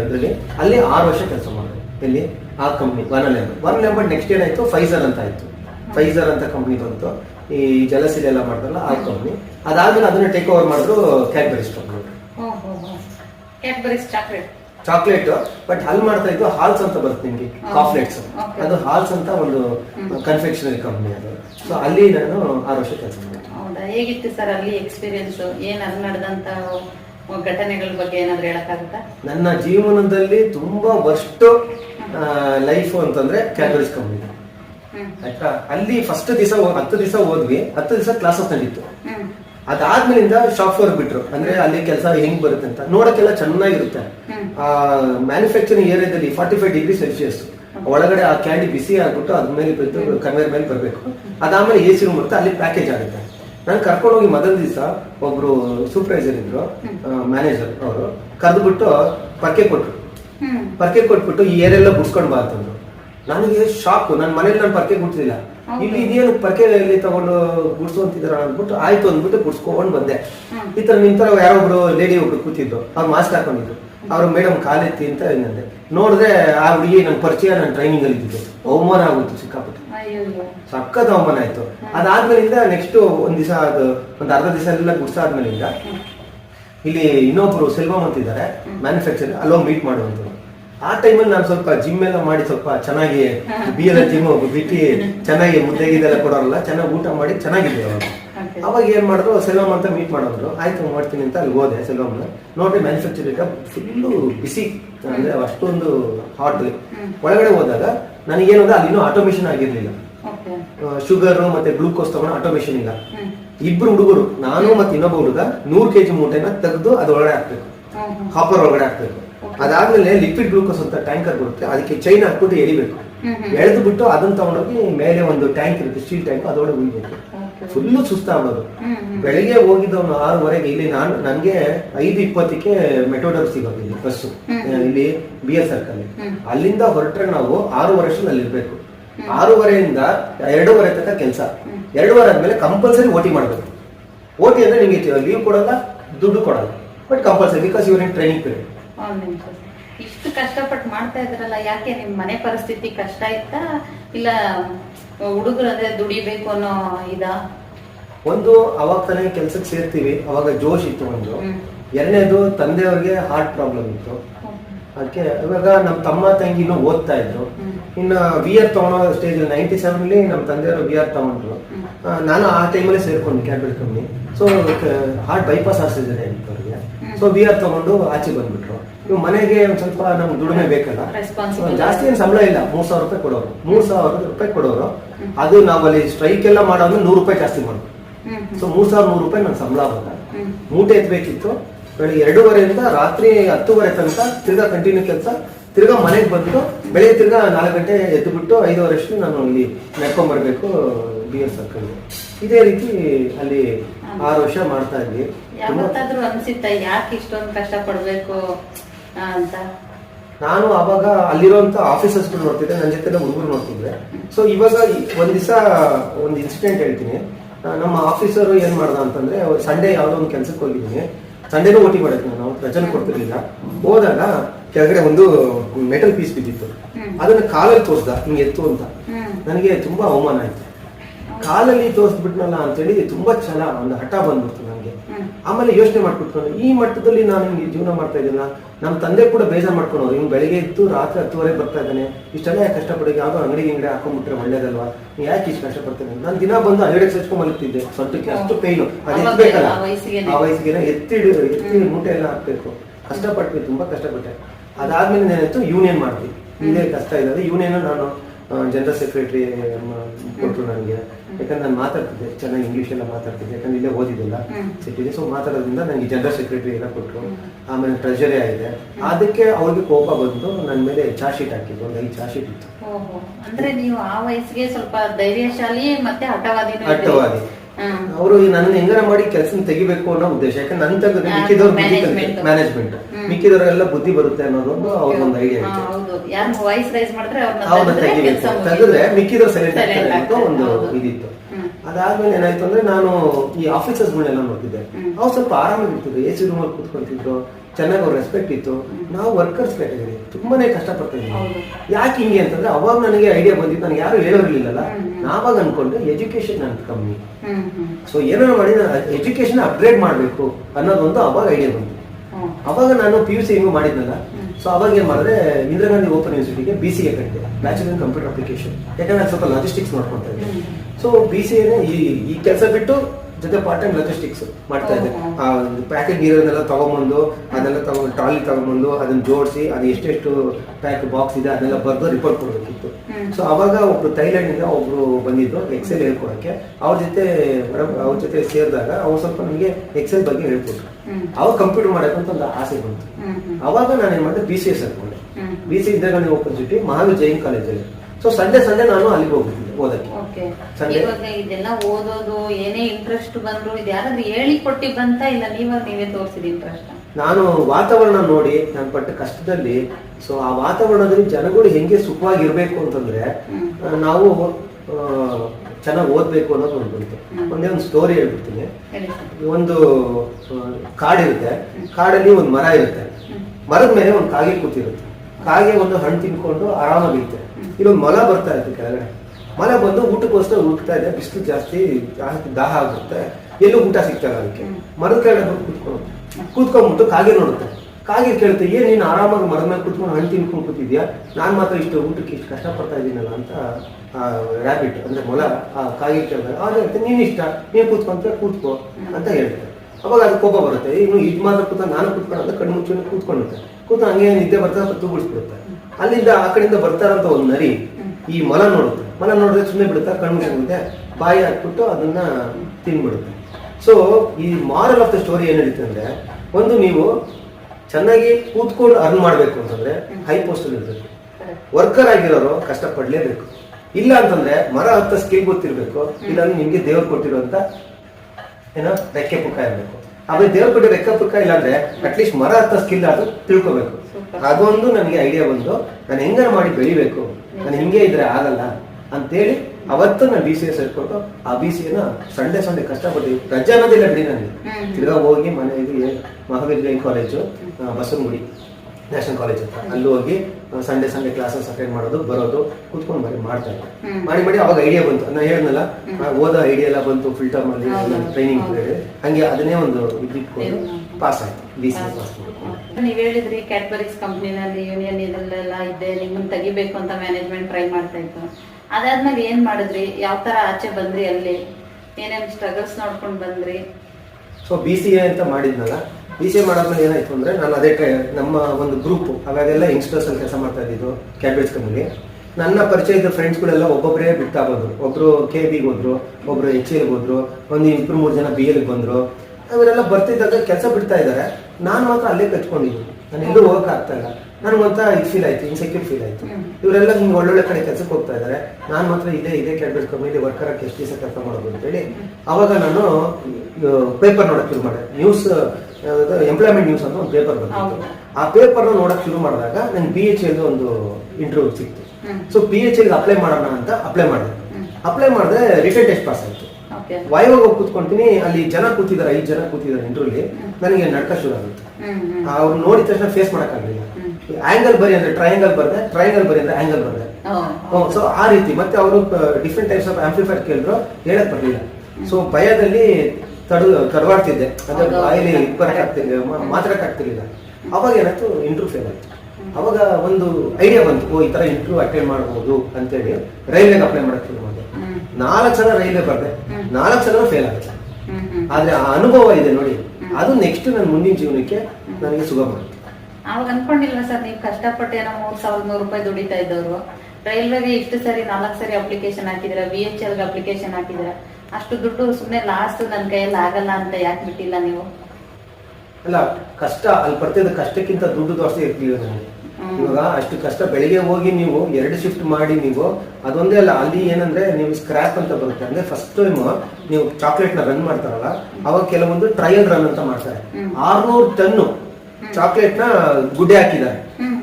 ಇದರಲ್ಲಿ. ಅಲ್ಲಿ ಆರು ವರ್ಷ ಕೆಲಸ ಮಾಡಿದೆ. ಎಲ್ಲಿ? ಆ company Warner Lambert Warner Lambert next ಏನಾಯ್ತು ಫೈಸರ್ ಅಂತ ಆಯ್ತು. ಫೈಸರ್ ಅಂತ ಕಂಪ್ನಿ ಬಂತು. ಈ ಜಲಸಿಲೆಲ್ಲ ಮಾಡ್ತಾರಲ್ಲ ಆ ಕಂಪ್ನಿ ಅದಾದ್ಮೇಲೆ ಅದನ್ನ ಟೇಕ್ ಓವರ್ ಮಾಡಿದ್ರು ಕ್ಯಾಡ್ಬರೀಸ್ ಚಾಕ್ಲೇಟ್ ಚಾಕ್ಲೇಟ್ ಬಟ್ ಅಲ್ಲಿ ಮಾಡ್ತಾ ಇದ್ದು ಹಾಲ್ಸ್ ಅಂತ ಬರುತ್ತೆ ನಿಮಗೆ ಕಾಫ್ಲೇಟ್ಸ್ ಅದು ಹಾಲ್ಸ್ ಅಂತ ಒಂದು ಕನ್ಫೆಕ್ಷನರಿ ಕಂಪ್ನಿ ಅದು. ಸೊ ಅಲ್ಲಿ ನಾನು ಆರು ವರ್ಷ ಕೆಲಸ ಮಾಡಿದೆ ಹೌದಾ? ಹೇಗಿತ್ತು ಸರ್ ಅಲ್ಲಿ ಎಕ್ಸ್ಪೀರಿಯನ್ಸ್ ಏನು ಅಲ್ಲಿ ನಡೆದಂತ ಘಟನೆಗಳ ಬಗ್ಗೆ ಏನಾದ್ರು ಹೇಳಕ್ಕಾಗುತ್ತಾ? ನನ್ನ ಜೀವನದಲ್ಲಿ ತುಂಬಾ ವರ್ಸ್ಟ್ ಲೈಫ್ ಅಂತಂದ್ರೆ ಕ್ಯಾಡ್ಬರೀಸ್ ಕಂಪ್ನಿ ಆಯ್ತಾ? ಅಲ್ಲಿ ಫಸ್ಟ್ ದಿವಸ ಹತ್ತು ದಿವಸ ಹೋದ್ವಿ ಹತ್ತು ದಿವಸ ಕ್ಲಾಸಸ್ ನಡೀತು. ಅದಾದ್ಮೇಲಿಂದ ಶಾಪ್ ವರ್ಕ್ ಬಿಟ್ರು. ಅಂದ್ರೆ ಅಲ್ಲಿ ಕೆಲಸ ಹೆಂಗ್ ಬರುತ್ತೆ ಅಂತ. ನೋಡಕ್ಕೆಲ್ಲ ಚೆನ್ನಾಗಿರುತ್ತೆ. ಆ ಮ್ಯಾನುಫ್ಯಾಕ್ಚರಿಂಗ್ ಏರಿಯಾದಲ್ಲಿ ಫಾರ್ಟಿ ಫೈವ್ ಡಿಗ್ರಿ ಸೆಲ್ಸಿಯಸ್ ಒಳಗಡೆ ಆ ಕ್ಯಾಂಡಿ ಬಿಸಿ ಆಗ್ಬಿಟ್ಟು ಅದ್ರ ಮೇಲೆ ಬಿದ್ದು ಕನ್ವೇರ್ ಮೇಲೆ ಬರಬೇಕು. ಅದಾದ್ಮೇಲೆ ಎ ಸಿ ರೂಮ್ ಬರುತ್ತೆ ಅಲ್ಲಿ ಪ್ಯಾಕೇಜ್ ಆಗುತ್ತೆ. ನಾನು ಕರ್ಕೊಂಡು ಹೋಗಿ ಮೊದಲ ದಿವಸ ಒಬ್ರು ಸೂಪರ್ವೈಸರ್ ಇದ್ರು ಮ್ಯಾನೇಜರ್ ಅವರು ಕರೆದ್ಬಿಟ್ಟು ಪರ್ಕೆ ಕೊಟ್ರು. ಪರ್ಕೆ ಕೊಟ್ಬಿಟ್ಟು ಈ ಏರೆಲ್ಲ ಗುಡ್ಸ್ಕೊಂಡ್ ಬಾ ಅಂತಂದ್ರು. ನನಗೆ ಶಾಕ್. ನನ್ನ ಮನೇಲಿ ನಾನು ಪರ್ಕೆ ಗುಡ್ತಿಲ್ಲ ಹೌದು. ಇಲ್ಲಿ ಇದೇನು ಪರ್ಕೆ ಇಲ್ಲಿ ತಗೊಂಡು ಗುಡ್ಸು ಅಂತಿದಾರ ಅಂದ್ಬಿಟ್ಟು ಆಯ್ತು ಅಂದ್ಬಿಟ್ಟು ಗುಡ್ಸ್ಕೊಂಡ್ ಬಂದೆ. ಈ ತರ ನಿಂತರ ಯಾರೊಬ್ರು ಲೇಡಿ ಒಬ್ರು ಕೂತಿದ್ರು. ಅವ್ರು ಮಾಸ್ಕ್ ಹಾಕೊಂಡಿದ್ರು. ಅವ್ರ ಮೇಡಮ್ ಕಾಲೆತ್ತಿ ಅಂತ ಏನಂದೆ ನೋಡಿದ್ರೆ ಆ ಹುಡುಗಿ ನನ್ನ ಪರಿಚಯ ನನ್ನ ಟ್ರೈನಿಂಗ್ ಅಲ್ಲಿ ಇದ್ದಿದ್ದು. ಅವಮಾನ ಆಗುತ್ತೆ ಸಿಕ್ಕಾಪಟ್ಟೆ. ಸಖತ್ ಅವಮಾನ ಆಯ್ತು. ಅದಾದ್ಮೇಲಿಂದ ನೆಕ್ಸ್ಟ್ ಒಂದ್ ದಿವಸ ಅದು ಒಂದ್ ಅರ್ಧ ದಿವಸ ಎಲ್ಲ ಗುಡ್ಸಾದ್ಮೇಲಿಂದ ಇಲ್ಲಿ ಇನ್ನೊಬ್ರು ಸೆಲ್ವಮ್ ಅಂತಿದ್ದಾರೆ. ಮ್ಯಾನುಫ್ಯಾಕ್ಚರ್ ಅಲ್ಲೋಗಿ ಮೀಟ್ ಮಾಡುವಂಥದ್ದು ಆ ಟೈಮಲ್ಲಿ ನಾನು ಸ್ವಲ್ಪ ಜಿಮ್ ಎಲ್ಲ ಮಾಡಿ ಸ್ವಲ್ಪ ಚೆನ್ನಾಗಿ ಬಿ ಎಲ್ ಜಿಮ್ ಬಿಟ್ಟು ಚೆನ್ನಾಗಿ ಮುದ್ದೆ ಗಿದ್ದೆಲ್ಲ ಕೊಡೋರಲ್ಲ ಚೆನ್ನಾಗಿ ಊಟ ಮಾಡಿ ಚೆನ್ನಾಗಿದ್ದೆ ಅವಾಗ. ಅವಾಗ ಏನ್ ಮಾಡಿದ್ರು ಸೆಲ್ವಮ್ ಅಂತ ಮೀಟ್ ಮಾಡೋದ್ರು. ಆಯ್ತು ಮಾಡ್ತೀನಿ ಅಂತ ಅಲ್ಲಿ ಹೋದೆ ಸೆಲೋಮ್ ನೋಡಿ ಮ್ಯಾನುಫ್ಯಾಕ್ಚರ್ ಫುಲ್ಲು ಬಿಸಿ ಅಂದ್ರೆ ಅಷ್ಟೊಂದು ಹಾಟ್ ಒಳಗಡೆ ಹೋದಾಗ ನನಗೇನು ಅಲ್ಲಿ ಇನ್ನೂ ಆಟೋಮೇಷನ್ ಆಗಿರ್ಲಿಲ್ಲ. ಶುಗರ್ ಮತ್ತೆ ಗ್ಲೂಕೋಸ್ ತಗೊಂಡು ಆಟೋಮೇಷನ್ ಇಲ್ಲ. ಇಬ್ರು ಹುಡುಗರು ನಾನು ಮತ್ತೆ ಇನ್ನೊಬ್ಬ ಹುಡುಗ ನೂರ್ ಕೆಜಿ ಮೂಟೆನ ತೆಗೆದು ಅದ್ರೊಳಗಡೆ ಹಾಕ್ಬೇಕು. ಹ್ಮ್ ಹ್ಮ್. ಹಾಪರ್ ಒಳಗಡೆ ಹಾಕ್ಬೇಕು. ಅದಾದ್ಮೇಲೆ ಲಿಕ್ವಿಡ್ ಗ್ಲೂಕೋಸ್ ಅಂತ ಟ್ಯಾಂಕರ್ ಬರುತ್ತೆ. ಅದಕ್ಕೆ ಚೈನ್ ಹಾಕ್ಬಿಟ್ಟು ಎಳಿಬೇಕು. ಎಳೆದು ಬಿಟ್ಟು ಅದನ್ನ ತಗೊಂಡೋಗಿ ಮೇಲೆ ಒಂದು ಟ್ಯಾಂಕ್ ಇರುತ್ತೆ ಸ್ಟೀಲ್ ಟ್ಯಾಂಕ್ ಅದೊಳಗೆ ಉಳಿಬೇಕು ಫುಲ್ ಫುಲ್ಲು ಸುಸ್ತಾಗೋದು ಬೆಳಿಗ್ಗೆ ಹೋಗಿದ್ದವನು ಆರೂವರೆಗೆ ಇಲ್ಲಿ ನಾನು ನನಗೆ ಐದು ಇಪ್ಪತ್ತಕ್ಕೆ ಮೆಟೋಡರ್ ಸಿಗೋದು ಇಲ್ಲಿ ಬಸ್ಸು ಇಲ್ಲಿ ಬಿ ಎಸ್ ಸರ್ಕಲ್ ಅಲ್ಲಿಂದ ಹೊರಟ್ರೆ ನಾವು ಆರೂವರೆ ಅಲ್ಲಿ ಇರ್ಬೇಕು ಆರೂವರೆಯಿಂದ ಎರಡೂವರೆ ತನಕ ಕೆಲಸ. ಎರಡೂವರೆ ಆದ್ಮೇಲೆ ಕಂಪಲ್ಸರಿ ಓಟಿ ಮಾಡ್ಬೇಕು. ಓಟಿ ಅಂದ್ರೆ ನಿಮಗೆ ಲೀವ್ ಕೊಡಲ್ಲ ದುಡ್ಡು ಕೊಡಲ್ಲ. ಬಟ್ ಕಂಪಲ್ಸರಿ ಬಿಕಾಸ್ ಇವ್ರ ಟ್ರೈನಿಂಗ್ ಪೀರಿಯಡ್ ಇಷ್ಟು ಕಷ್ಟಪಟ್ಟು ಮಾಡ್ತಾ ಇದ್ರಲ್ಲ ಯಾಕೆ ನಿಮ್ ಮನೆ ಪರಿಸ್ಥಿತಿ ಕಷ್ಟ ಇತ್ತಾ? ಇಲ್ಲ ಹುಡುಗರು ಅಂದ್ರೆ ದುಡಿಬೇಕು ಅನ್ನೋ ಇದ? ಒಂದು ಅವಾಗ ತಾನೇ ಕೆಲ್ಸಕ್ಕೆ ಸೇರ್ತೀವಿ. ಅವಾಗ ಜೋಶ್ ಇತ್ತು ಒಂದು. ಎರಡನೇದು ತಂದೆಯವ್ರಿಗೆ ಹಾರ್ಟ್ ಪ್ರಾಬ್ಲಮ್ ಇತ್ತು. ಅದಕ್ಕೆ ಇವಾಗ ನಮ್ಮ ತಮ್ಮ ತಂಗಿ ಇನ್ನೂ ಓದ್ತಾ ಇದ್ರು. ಇನ್ನು ವಿ ಆರ್ ತಗೊಳೋ ಸ್ಟೇಜ್ ನೈಂಟಿ ಸೆವೆನ್ ಅಲ್ಲಿ ನಮ್ಮ ತಂದೆಯವರು ವಿ ಆರ್ ತಗೊಂಡ್ರು. ನಾನು ಆ ಟೈಮಲ್ಲಿ ಸೇರ್ಕೊಂಡು cabinet company so heart bypass ಆಗ್ತಿದ್ದಾರೆ ಅವ್ರಿಗೆ. ಸೊ ವಿ ಆರ್ ತಗೊಂಡು ಆಚೆ ಬಂದ್ಬಿಟ್ರು. ಇವ್ ಮನೆಗೆ ಒಂದ್ ಸ್ವಲ್ಪ ನಮ್ಗೆ ದುಡಿಮೆ ಬೇಕಲ್ಲ. ಜಾಸ್ತಿ ಏನ್ ಸಂಬಳ ಇಲ್ಲ. ಮೂರ್ ಸಾವಿರ ರೂಪಾಯಿ ಕೊಡೋರು. ಮೂರ್ ಸಾವಿರ ರೂಪಾಯಿ ಕೊಡೋರು. ಅದು ನಾವಲ್ಲಿ ಸ್ಟ್ರೈಕ್ ಎಲ್ಲ ಮಾಡೋದು ನೂರು ರೂಪಾಯಿ ಜಾಸ್ತಿ ಮಾಡೋದು. ಸೊ ಮೂರ್ ಸಾವಿರ ನೂರು ರೂಪಾಯಿ ನನ್ನ ಸಂಬಳ ಬಂದ ಮೂಟೆ ಎತ್ತಬೇಕಿತ್ತು ಬೆಳಿಗ್ಗೆ ಎರಡೂವರೆಯಿಂದ ರಾತ್ರಿ ಹತ್ತುವರೆ ತನಕ ತಿರ್ಗಾ ಕಂಟಿನ್ಯೂ ಕೆಲಸ. ತಿರ್ಗಾ ಮನೆಗೆ ಬಂದು ಬೆಳಿಗ್ಗೆ ತಿರ್ಗಾ ನಾಲ್ಕು ಗಂಟೆ ಎದ್ದು ಬಿಟ್ಟು ಐದುವರೆ ಅಷ್ಟು ನಾನು ಇಲ್ಲಿ ನಡ್ಕೊಂಡ್ ಬರ್ಬೇಕು ಬಿ ಎಸ್ ಸರ್ಕಲ್ ಇದೇ ರೀತಿ ಅಲ್ಲಿ ಆರು ವರ್ಷ ಮಾಡ್ತಾ ಇದ್ವಿ. ಯಾವತ್ತಾದ್ರೂ ಅನ್ಸಿತ್ತ ಯಾಕೆ ಇಷ್ಟೊಂದು ಕಷ್ಟ ಪಡ್ಬೇಕು ಅಂತ? ನಾನು ಅವಾಗ ಅಲ್ಲಿರುವಂತ ಆಫೀಸರ್ಸ್ ನೋಡ್ತಿದ್ದೆ ನನ್ನ ಜೊತೆ ಹುಡುಗರು ನೋಡ್ತಿದ್ದೆ. ಸೊ ಇವಾಗ ಒಂದ್ ದಿವಸ ಒಂದು ಇನ್ಸಿಡೆಂಟ್ ಹೇಳ್ತೀನಿ. ನಮ್ಮ ಆಫೀಸರ್ ಏನ್ ಮಾಡ್ದ ಅಂತಂದ್ರೆ ಸಂಡೇ ಯಾವ್ದೋ ಒಂದು ಕೆಲ್ಸಕ್ಕೆ ಹೋಗಿದ್ದೀನಿ. ಸಂಡೇನೂ ಓಟಿ ಮಾಡಿದ್ವಿ ನಾವು ರಜನ್ ಕೊಡ್ತಿರ್ಲಿಲ್ಲ. ಹೋದಾಗ ಕೆಳಗಡೆ ಒಂದು ಮೆಟಲ್ ಪೀಸ್ ಬಿದ್ದಿತ್ತು. ಅದನ್ನ ಕಾಲಲ್ಲಿ ತೋರ್ಸ್ದ ಹಿಂಗೆ ಎತ್ತು ಅಂತ. ನನಗೆ ತುಂಬಾ ಅವಮಾನ ಆಯ್ತು. ಕಾಲಲ್ಲಿ ತೋರಿಸ್ಬಿಟ್ನಲ್ಲ ಅಂತೇಳಿ ತುಂಬಾ ಛಲ ಒಂದು ಹಠ ಬಂದ್ಬಿಡ್ತು ನನಗೆ. ಆಮೇಲೆ ಯೋಚನೆ ಮಾಡ್ಬಿಟ್ಕೊಂಡು ಈ ಮಟ್ಟದಲ್ಲಿ ನಾನು ಹಿಂಗೆ ಜೀವನ ಮಾಡ್ತಾ ಇದ್ದೀನ? ನಮ್ಮ ತಂದೆ ಕೂಡ ಬೇಜಾರ್ ಮಾಡ್ಕೊಂಡು ಇವ್ನು ಬೆಳಿಗ್ಗೆ ಇತ್ತು ರಾತ್ರಿ ಹತ್ತುವರೆಗೆ ಬರ್ತಾ ಇದ್ದಾನೆ. ಇಷ್ಟೆಲ್ಲ ಯಾಕೆ ಕಷ್ಟಪಡಿ ಯಾವ್ದೋ ಅಂಗಡಿ ಹಿಂಗಡೆ ಹಾಕೊಂಡ್ಬಿಟ್ರೆ ಒಳ್ಳೇದಲ್ವಾ? ನೀ ಯಾಕೆ ಇಷ್ಟು ಕಷ್ಟಪಡ್ತೇನೆ ನಾನು ದಿನ ಬಂದು ಅಂಗಡಿಗೆ ಸಚ್ಕೊಂಡ್ ಮಲಗ್ತಿದ್ದೆ. ಸೊಂಟಕ್ಕೆ ಅಷ್ಟು ಪೈನು ಅದು ಎತ್ತಬೇಕಲ್ಲ ಆ ವಯಸ್ಸಿಗೆ ಎತ್ತಿ ಎತ್ತಿ ಮೂಟೆ ಎಲ್ಲ ಹಾಕ್ಬೇಕು. ಕಷ್ಟಪಟ್ವಿ ತುಂಬಾ ಕಷ್ಟಪಟ್ಟೆ. ಅದಾದ್ಮೇಲೆ ಏನಾಯ್ತು ಯೂನಿಯನ್ ಮಾಡ್ತೀವಿ ಇದೇ ಕಷ್ಟ ಇರೋದು. ಯೂನಿಯನ್ ನಾನು ಜನರಲ್ ಸೆಕ್ರೆಟರಿ ಕೊಟ್ಟರು ನನಗೆ. ಯಾಕಂದ್ರೆ ನಾನು ಮಾತಾಡ್ತಿದ್ದೆ ಚೆನ್ನಾಗಿ ಇಂಗ್ಲೀಷ್ ಎಲ್ಲ ಮಾತಾಡ್ತಿದ್ದೆ ಯಾಕಂದ್ರೆ ಇಲ್ಲೇ ಓದಿದ್ದಿಲ್ಲ ಸಿಟಿಲಿ ಸೊ ಮಾತಾಡೋದ್ರಿಂದ ನನಗೆ ಜನರಲ್ ಸೆಕ್ರೆಟರಿ ಎಲ್ಲ ಕೊಟ್ಟರು. ಆಮೇಲೆ ಟ್ರೆಜರಿ ಆಗಿದೆ. ಅದಕ್ಕೆ ಅವ್ರಿಗೆ ಕೋಪ ಬಂದು ನನ್ನ ಮೇಲೆ ಚಾರ್ಜ್ ಶೀಟ್ ಹಾಕಿದ್ರು. ಒಂದು ಐದು ಚಾರ್ಜ್ ಶೀಟ್ ಇತ್ತು. ಅಂದ್ರೆ ನೀವು ಆ ವಯಸ್ಸಿಗೆ ಸ್ವಲ್ಪ ಧೈರ್ಯಶಾಲಿ ಮತ್ತೆ ಹಠವಾದಿ ಇದ್ದೀರಿ. ಅವರು ನನ್ನ ಹೆಂಗಾರ ಮಾಡಿ ಕೆಲಸ ತೆಗಿಬೇಕು ಅನ್ನೋ ಉದ್ದೇಶ. ಯಾಕಂದ್ರೆ ನನ್ನ ತೆಗೆದು ಯಾರು? ಮಿಕ್ಕಿದವ್ರು ಬುದ್ಧಿ ಕಲಿತೆ ಮ್ಯಾನೇಜ್ಮೆಂಟ್. ಮಿಕ್ಕಿದವರೆಲ್ಲ ಬುದ್ಧಿ ಬರುತ್ತೆ ಅನ್ನೋದೊಂದು ಒಂದು ಐಡಿಯಾ ಇತ್ತು ಹೌದು. ಯಾರು ವಾಯ್ಸ್ ರೈಸ್ ಮಾಡಿದ್ರೆ ಅವ್ರನ್ನ ತೆಗೆದ್ರೆ ತೆಗಿಬೇಕು. ತೆಗೆದ್ರೆ ಮಿಕ್ಕಿದವ್ರು ಸೈಲೆಂಟ್ ಆಗ್ತಾರೆ ಅಂತ ಒಂದು ಇದಿತ್ತು. ಅದಾದ್ಮೇಲೆ ಏನಾಯ್ತು ಅಂದ್ರೆ ನಾನು ಈ ಆಫೀಸರ್ಸ್ಗಳನ್ನೆಲ್ಲ ನೋಡ್ತಿದ್ದೆ. ಅವ್ರು ಸ್ವಲ್ಪ ಆರಾಮಾಗಿರ್ತಿದ್ರು. ಎ ಸಿ ರೂಮಲ್ಲಿ ಕೂತ್ಕೊಳ್ತಿದ್ರು. ಚೆನ್ನಾಗಿ ಅವ್ರ ರೆಸ್ಪೆಕ್ಟ್ ಇತ್ತು. ನಾವು ವರ್ಕರ್ಸ್ ಕ್ಯಾಟಗರಿ ತುಂಬಾನೇ ಕಷ್ಟಪಡ್ತಾ. ಯಾಕೆ ಹಿಂಗೆ ಅಂತಂದ್ರೆ ಅವಾಗ ನನಗೆ ಐಡಿಯಾ ಬಂದಿತ್ತು. ನನಗೆ ಯಾರು ಹೇಳೋರ್ಲಿಲ್ಲಲ್ಲ. ನಾವಾಗ ಅನ್ಕೊಂಡೆ ಎಜುಕೇಶನ್ ಅಂತ ಕಮ್ಮಿ ಸೊ ಏನೋ ಮಾಡಿ ಎಜುಕೇಶನ್ ಅಪ್ಗ್ರೇಡ್ ಮಾಡಬೇಕು ಅನ್ನೋದೊಂದು ಅವಾಗ ಐಡಿಯಾ ಬಂತು. ಅವಾಗ ನಾನು ಪಿ ಯು ಸಿ ಹಿಂಗೂ ಮಾಡಿದ್ನಲ್ಲ. ಸೊ ಅವಾಗ ಏನ್ ಮಾಡಿದ್ರೆ ಇಂದಿರಾ ಗಾಂಧಿ ಓಪನ್ ಯೂನಿವರ್ಸಿಟಿಗೆ ಬಿ ಸಿ ಎ ಕಟ್ಟಿದೆ. ಬ್ಯಾಚುಲರ್ ಇನ್ ಕಂಪ್ಯೂಟರ್ ಅಪ್ಲಿಕೇಶನ್ ಯಾಕಂದ್ರೆ ಸ್ವಲ್ಪ ಲಾಜಿಸ್ಟಿಕ್ಸ್ ನೋಡ್ಕೊಂತ ಇದ್ದೆ. ಸೊ ಬಿ ಸಿ ಎನೇ ಈ ಕೆಲಸ ಬಿಟ್ಟು ಜೊತೆ ಪಾರ್ಟ್ ಟೈಮ್ ಲಾಜಿಸ್ಟಿಕ್ಸ್ ಮಾಡ್ತಾ ಇದ್ದೆ. ಆ ಪ್ಯಾಕೆಟ್ ನೀರನ್ನೆಲ್ಲ ತಗೊಂಬಂದು ಅದನ್ನೆಲ್ಲ ತಗೊಂಡು ಟ್ರಾಲಿ ತಗೊಂಬಂದು ಅದನ್ನ ಜೋಡಿಸಿ ಅದು ಎಷ್ಟೆಷ್ಟು ಪ್ಯಾಕ್ ಬಾಕ್ಸ್ ಇದೆ ಅದನ್ನೆಲ್ಲ ಬರೆದು ರಿಪೋರ್ಟ್ ಕೊಡಬೇಕಿತ್ತು. ಸೊ ಅವಾಗ ಒಬ್ರು ಥೈಲ್ಯಾಂಡ್ ಇಂದ ಒಬ್ರು ಬಂದಿದ್ರು ಎಕ್ಸೆಲ್ ಹೇಳ್ಕೊಡಕ್ಕೆ ಅವ್ರ ಜೊತೆ ಅವ್ರ ಜೊತೆ ಸೇರಿದಾಗ ಅವ್ರು ಸ್ವಲ್ಪ ನನಗೆ ಎಕ್ಸೆಲ್ ಬಗ್ಗೆ ಹೇಳ್ಕೊಟ್ರು. ಅವಾಗ ಕಂಪ್ಯೂಟರ್ ಮಾಡಬೇಕಂತ ಒಂದು ಆಸೆ ಬಂತು. ಅವಾಗ ನಾನು ಏನ್ ಮಾಡಿದೆ ಬಿ ಸಿ ಎಸ್ ಅನ್ಕೊಂಡೆ ಬಿ ಸಿ ಇದ್ದಾಗ ನನಗೆ ಓಪನ್ ಸಿಟಿ ಮಹಾವೀರ್ ಜೈನ್ ಕಾಲೇಜಲ್ಲಿ ಸೊ ಸಂಡೆ ಸಂಡೆ ನಾನು ಅಲ್ಲಿಗೆ ಹೋಗ್ಬಿಟ್ಟಿದ್ದೆ ಓದಕ್ಕೆ. ಓಕೆ. Sunday. ಇವಾಗ ಇದೆಲ್ಲ ಓದೋದು ಏನೇ ಇಂಟ್ರೆಸ್ಟ್ ಬಂದ್ರು ಇದು ಯಾರಾದ್ರೂ ಹೇಳಿ ಕೊಟ್ಟಿ ಬಂತ ಇಲ್ಲ ನೀವಾಗ ನೀವೇ ತೋರಿಸಿದ ಇಂಟ್ರೆಸ್ಟ್ ನಾನು ವಾತಾವರಣ ನೋಡಿ ನಾನು ಪಟ್ಟ ಕಷ್ಟದಲ್ಲಿ ಸೊ ಆ ವಾತಾವರಣದಲ್ಲಿ ಜನಗಳು ಹೆಂಗೆ ಸುಖವಾಗಿರ್ಬೇಕು ಅಂತಂದ್ರೆ ನಾವು ಚೆನ್ನಾಗಿ ಓದ್ಬೇಕು ಅನ್ನೋದು ಒಂದು ಬಂತು. ಒಂದೇ ಒಂದು ಸ್ಟೋರಿ ಹೇಳ್ಬಿಡ್ತೀನಿ. ಒಂದು ಕಾಡಿರುತ್ತೆ ಕಾಡಲ್ಲಿ ಒಂದು ಮರ ಇರುತ್ತೆ. ಮರದ ಮೇಲೆ ಒಂದು ಕಾಗೆ ಕೂತಿರುತ್ತೆ. ಕಾಗೆ ಒಂದು ಹಣ್ಣು ತಿನ್ಕೊಂಡು ಆರಾಮಾಗಿರುತ್ತೆ ಇಲ್ಲೊಂದು ಮೊಲ ಬರ್ತಾ ಇರುತ್ತೆ ಕೆಳಗಡೆ. ಮೊಲ ಬಂದು ಊಟಕ್ಕೋಸ್ಕರ ಹುಡುಕ್ತಾ ಇದೆ ಬಿಸಿಲು ಜಾಸ್ತಿ ಜಾಸ್ತಿ ದಾಹ ಆಗುತ್ತೆ. ಎಲ್ಲೂ ಊಟ ಸಿಗ್ತಲ್ಲ ಅದಕ್ಕೆ. ಮರದ ಕೆಳಗಡೆ ಬಂದು ಕೂತ್ಕೊಂಡು ಕೂತ್ಕೊಂಡ್ಬಿಟ್ಟು ಕಾಗೆ ನೋಡುತ್ತೆ. ಕಾಗೆ ಕೇಳುತ್ತೆ, ಏನ್ ನೀನು ಆರಾಮಾಗಿ ಮರದ ಮೇಲೆ ಕೂತ್ಕೊಂಡು ಹಣ್ಣು ತಿನ್ಕೊಂಡು ಕೂತಿದ್ಯಾ ನಾನು ಮಾತ್ರ ಇಷ್ಟು ಊಟಕ್ಕೆ ಇಷ್ಟು ಕಷ್ಟಪಡ್ತಾ ಇದ್ದೀನಲ್ಲ ಅಂತ ರ್ಯಾಬಿಟ್ ಅಂದ್ರೆ ಮೊಲ, ಆ, ಕಾಗೆ ಕೇಳಿದ್ರೆ ಅವ್ರು ನೀನ್ ಇಷ್ಟ? ನೀನ್ ಕೂತ್ಕೊಂತ ಕೂತ್ಕೋ ಅಂತ ಹೇಳ್ತಾರೆ. ಅವಾಗ ಅದು ಕೋಪ ಬರುತ್ತೆ. ಇನ್ನು ಇದು ಮಾತ್ರ ಕೂತ ನಾನು ಕೂತ್ಕೊಂಡು ಅಂತ ಕಣ್ಣು ಮುಚ್ಚಿ ಕೂತ್ಕೊಂಡುತ್ತೆ. ಕೂತು ಹಂಗೆ ನಿದ್ದೆ ಬರ್ತಾ ತುಗುಳಿಸ್ಬಿಡುತ್ತೆ. ಅಲ್ಲಿಂದ ಆ ಕಡೆಯಿಂದ ಬರ್ತಾರಂತ ಒಂದು ನರಿ ಈ ಮೊಲ ನೋಡುತ್ತೆ. ಮೊಲ ನೋಡಿದ್ರೆ ಸುಮ್ಮನೆ ಬಿಡುತ್ತಾ ಕಣ್ಣು ಮುಂದೆ ಬಾಯಿ ಹಾಕ್ಬಿಟ್ಟು ಅದನ್ನ ತಿನ್ಬಿಡುತ್ತೆ. ಸೊ ಈ ಮಾರಲ್ ಆಫ್ ದ ಸ್ಟೋರಿ ಏನ್ ಹೇಳುತ್ತೆ ಅಂದ್ರೆ ಒಂದು ನೀವು ಚೆನ್ನಾಗಿ ಕೂತ್ಕೊಂಡು ಅರ್ನ್ ಮಾಡ್ಬೇಕು ಅಂತಂದ್ರೆ ಹೈ ಪೋಸ್ಟ್ ಇರಬೇಕು. ವರ್ಕರ್ ಆಗಿರೋರು ಕಷ್ಟ ಪಡ್ಲೇಬೇಕು ಇಲ್ಲ ಅಂತಂದ್ರೆ ಮರ ಹತ್ತ ಸ್ಕಿಲ್ ಗೊತ್ತಿರ್ಬೇಕು ಇಲ್ಲ ಅಂದ್ರೆ ನಿಮ್ಗೆ ದೇವ್ರು ಕೊಟ್ಟಿರುವಂತ ಏನೋ ರೆಕ್ಕೆ ಪುಕ್ಕ ಇರ್ಬೇಕು. ಆಮೇಲೆ ದೇವ್ರು ಕೊಟ್ಟ ರೆಕ್ಕ ಪುಕ್ಕ ಇಲ್ಲ ಅಂದ್ರೆ ಅಟ್ಲೀಸ್ಟ್ ಮರ ಹತ್ತ ಸ್ಕಿಲ್ ಆದ್ರೂ ತಿಳ್ಕೊಬೇಕು. ಅದೊಂದು ನನಗೆ ಐಡಿಯಾ ಬಂದು ನಾನು ಹೆಂಗಾರ ಮಾಡಿ ಬೆಳಿಬೇಕು? ನಾನು ಹಿಂಗೆ ಇದ್ರೆ ಆಗಲ್ಲ? ಅಂತೇಳಿ ಅವತ್ತು ನಾನು ಬಿ ಸಿ ಎಸ್ ಆ ಬಿ ಸಿ ನ ಸಂಡೆ ಸಂಡೆ ಕಷ್ಟಪಟ್ಟು ರಜಾ ಅನ್ನೋದಿಲ್ಲ ಬಿಡಿ ನನಗೆ ತಿರ್ಗಾ ಹೋಗಿ ಮನೆಗೆ Jain college Basavanagudi national college ಅಂತ. ಅಲ್ಲಿ ಹೋಗಿ ಸಂಡೇ ಸಂಡೆ ಕ್ಲಾಸಸ್ ಅಟೆಂಡ್ ಮಾಡೋದು ಬರೋದು ಕೂತ್ಕೊಂಡು ಮಾಡಿ ಮಾಡ್ತಾ ಇದ್ದೆ ಮಾಡಿ ಮಾಡಿ ಅವಾಗ ಐಡಿಯಾ ಬಂತು. ನಾನು ಹೇಳಿದ್ನಲ್ಲ ಓದ ಐಡಿಯಾ ಎಲ್ಲ ಬಂತು ಫಿಲ್ಟರ್ ಮಾಡಿ. ಟ್ರೈನಿಂಗ್ ಹೇಳಿ ಹಂಗೆ ಅದನ್ನೇ ಒಂದು ಇದಿಟ್ಕೊಂಡು ಪಾಸ್ ಆಯ್ತು. ಬಿ ಸಿ ಪಾಸ್ ನೀವ್ ಹೇಳಿದ್ರಿ ಕ್ಯಾಡ್ಬರೀಸ್ ಕಂಪ್ನಿನಲ್ಲಿ ಯೂನಿಯನ್ ಇದೆಲ್ಲ ಇದೆ ನಿಮ್ಮನ್ನ ತೆಗಿಬೇಕು ಅಂತ ಮ್ಯಾನೇಜ್ಮೆಂಟ್ ಟ್ರೈ ಮಾಡ್ತಾ ಇತ್ತು. ಅದಾದ್ಮೇಲೆ ಏನ್ ಮಾಡಿದ್ರಿ? ಯಾವ ತರ ಆಚೆ ಬಂದ್ರಿ ಅಲ್ಲಿ? ಏನೇನು ಸ್ಟ್ರಗಲ್ಸ್ ನೋಡ್ಕೊಂಡು ಬಂದ್ರಿ? ಸೊ ಬಿ ಸಿ ಎ ಅಂತ ಮಾಡಿದ್ನಲ್ಲ ಬಿ ಸಿ ಎ ಮಾಡಾದ್ಮೇಲೆ ಏನಾಯ್ತು ಅಂದ್ರೆ ನಾನು ಅದೇ ನಮ್ಮ ಒಂದು ಗ್ರೂಪ್ ಅವಾಗೆಲ್ಲ ಯಂಗ್ಸ್ಟರ್ಸ್ ಅಲ್ಲಿ ಕೆಲಸ ಮಾಡ್ತಾ ಇದ್ದಿದ್ದು ಕ್ಯಾಬೇಜ್ ಕಂಪ್ನಿ ನನ್ನ ಪರಿಚಯದ ಫ್ರೆಂಡ್ಸ್ಗಳೆಲ್ಲ ಒಬ್ಬೊಬ್ಬರೇ ಬಿಡ್ತಾ ಬಂದ್ರು ಒಬ್ರು ಕೆ ಬಿಗೆ ಹೋದ್ರು, ಒಬ್ರು ಎಚ್ ಎಲ್ಗೆ ಹೋದ್ರು, ಒಂದು ಇಬ್ರು ಮೂರು ಜನ ಬಿ ಎಲ್ಗೆ ಬಂದ್ರು. ಅವರೆಲ್ಲ ಬರ್ತಿದ್ದಾಗ ಕೆಲಸ ಬಿಡ್ತಾ ಇದ್ದಾರೆ. ನಾನು ಮಾತ್ರ ಅಲ್ಲೇ ಕಚ್ಕೊಂಡಿದ್ದೀನಿ ನಾನು ಎಲ್ಲೂ ಹೋಗಕ್ಕೆ ಆಗ್ತಾ ಇಲ್ಲ. ನನಗೆ ಒಂಥರ ಇದು ಫೀಲ್ ಆಯ್ತು ಇನ್ಸೆಕ್ಯೂರ್ ಫೀಲ್ ಆಯ್ತು. ಇವರೆಲ್ಲ ಹಿಂಗೆ ಒಳ್ಳೊಳ್ಳೆ ಕಡೆ ಕೆಲಸಕ್ಕೆ ಹೋಗ್ತಾ ಇದ್ದಾರೆ ನಾನು ಮಾತ್ರ ಇದೇ ಇದೇ ಕ್ಯಾಡ್ಬೆಟ್ ಕಂಪ್ನಿಲಿ ವರ್ಕರ್ ಆಗಿ ಎಷ್ಟು ದಿವಸ ಕೆಲಸ ಮಾಡೋದು ಅಂತೇಳಿ ಅವಾಗ ನಾನು ಪೇಪರ್ ನೋಡಕ್ ಶುರು ಮಾಡಿದೆ. ನ್ಯೂಸ್ ಎಂಪ್ಲಾಯ್ಮೆಂಟ್ ನ್ಯೂಸ್ ಅಂತ ಒಂದು ಪೇಪರ್ ಬಂದಿತ್ತು. ಆ ಪೇಪರ್ ನೋಡಕ್ ಶುರು ಮಾಡಿದಾಗ ನಂಗೆ ಬಿ ಎಚ್ ಎಲ್ ಒಂದು ಇಂಟರ್ವ್ಯೂ ಸಿಕ್ತು. So P H L apply ಮಾಡೋಣ ಅಂತ ಅಪ್ಲೈ ಮಾಡಿದೆ. ಅಪ್ಲೈ ಮಾಡಿದ್ರೆ ರಿಟರ್ನ್ ಟೆಸ್ಟ್ ಪಾಸ್ ಆಯ್ತು. ವಾಯುವಾಗ ಕೂತ್ಕೊಂತೀನಿ ಅಲ್ಲಿ ಜನ ಕೂತಿದ್ದಾರೆ ಐದು ಜನ ಕೂತಿದ್ದಾರೆ ಇಂಟರ್ವ್ಯೂಲಿ ನನಗೆ ನಡ್ಕ ಶುರು ಆಗುತ್ತೆ. ಅವ್ರು ನೋಡಿದ ತಕ್ಷಣ ಫೇಸ್ ಮಾಡೋಕ್ಕಾಗಲಿಲ್ಲ. ಆಂಗಲ್ ಬರಿ ಅಂದ್ರೆ ಟ್ರಯಾಂಗಲ್ ಬರ್ದೆ ಟ್ರಯಾಂಗಲ್ ಬರಿ ಅಂದ್ರೆ ಆಂಗಲ್ ಬರ್ದೆ. ಸೊ ಆ ರೀತಿ. ಮತ್ತೆ ಅವರು ಡಿಫ್ರೆಂಟ್ ಟೈಪ್ಸ್ ಆಫ್ ಆಂಪ್ಲಿಫೈರ್ ಕೇಳಿದ್ರು ಹೇಳಕ್ ಬರ್ಲಿಲ್ಲ. ಸೊ ಭಯದಲ್ಲಿ ತಡ ತಡವಾಡ್ತಿದ್ದೆ. ಅಂದ್ರೆ. ಬಾಯಲ್ಲಿ ಬರಕ್ ಆಗ್ತಿರ್ಲಿಲ್ಲ ಮಾತಾಡಕ್ ಆಗ್ತಿರ್ಲಿಲ್ಲ. ಅವಾಗ ಏನಾಯ್ತು? ಇಂಟರ್ವ್ಯೂ ಫೇಲ್ ಆಯ್ತು. ಅವಾಗ ಒಂದು ಐಡಿಯಾ ಬಂತು. ಓ ಈ ತರ ಇಂಟರ್ವ್ಯೂ ಅಟೆಂಡ್ ಮಾಡಬಹುದು ಅಂತೇಳಿ ರೈಲ್ವೆಗೆ ಅಪ್ಲೈ ಮಾಡಕ್ ಶುರು ಮಾಡಿದೆ. ನಾಲ್ಕು ಸಲ ರೈಲ್ವೆ ಬರ್ದೆ. ನಾಲ್ಕು ಸಲ ಫೇಲ್ ಆಗುತ್ತೆ ಆದ್ರೆ ಆ ಅನುಭವ ಇದೆ ನೋಡಿ. ಅದು ನೆಕ್ಸ್ಟ್ ನನ್ನ ಮುಂದಿನ ಜೀವನಕ್ಕೆ ನನಗೆ ಸುಗಮ. ಅವಾಗ ಅನ್ಕೊಂಡಿಲ್ಲ ಸರ್ ನೀವು ಕಷ್ಟಪಟ್ಟು ಏನೋ ಮೂರ್ ಸಾವಿರದ ನೂರು ರೂಪಾಯಿ ದುಡಿತಾ ಇದ್ದವರು. ರೈಲ್ವೆಗೆ ಇಷ್ಟು ಸರಿ ನಾಲ್ಕು ಸರಿ ಅಪ್ಲಿಕೇಶನ್ ಹಾಕಿದ್ರ ಬಿ ಎಚ್ ಎಲ್ಗೆ ಅಪ್ಲಿಕೇಶನ್ ಹಾಕಿದ್ರ ಅಷ್ಟು ದುಡ್ಡು ಸುಮ್ಮನೆ ಲಾಸ್ಟ್ ನನ್ನ ಕೈಯಲ್ಲಿ ಆಗಲ್ಲ ಅಂತ ಯಾಕೆ ಬಿಟ್ಟಿಲ್ಲ ನೀವು? ಅಲ್ಲ ಕಷ್ಟ ಅಲ್ಲಿ ಬರ್ತಿದ್ದ ಕಷ್ಟಕ್ಕಿಂತ ದುಡ್ಡು ದೋಸೆ ಇರ್ತೀವಿ ನನಗೆ ಇವಾಗ ಅಷ್ಟು ಕಷ್ಟ ಬೆಳಿಗ್ಗೆ ಹೋಗಿ ನೀವು ಎರಡು ಶಿಫ್ಟ್ ಮಾಡಿ ನೀವು ಅದೊಂದೇ ಅಲ್ಲ ಅಲ್ಲಿ ಏನಂದ್ರೆ ನೀವು ಸ್ಕ್ರಾಪ್ ಅಂತ ಬರುತ್ತೆ. ಅಂದ್ರೆ ಫಸ್ಟ್ ಟೈಮ್ ನೀವು ಚಾಕ್ಲೇಟ್ನ ರನ್ ಮಾಡ್ತಾರಲ್ಲ ಅವಾಗ ಕೆಲವೊಂದು ಟ್ರಯಲ್ ರನ್ ಅಂತ ಮಾಡ್ತಾರೆ. ಆರ್ನೂರು ಟನ್ನು ಚಾಕ್ಲೇಟ್ನ ಗುಡ್ಡೆ ಹಾಕಿದ್ದಾರೆ.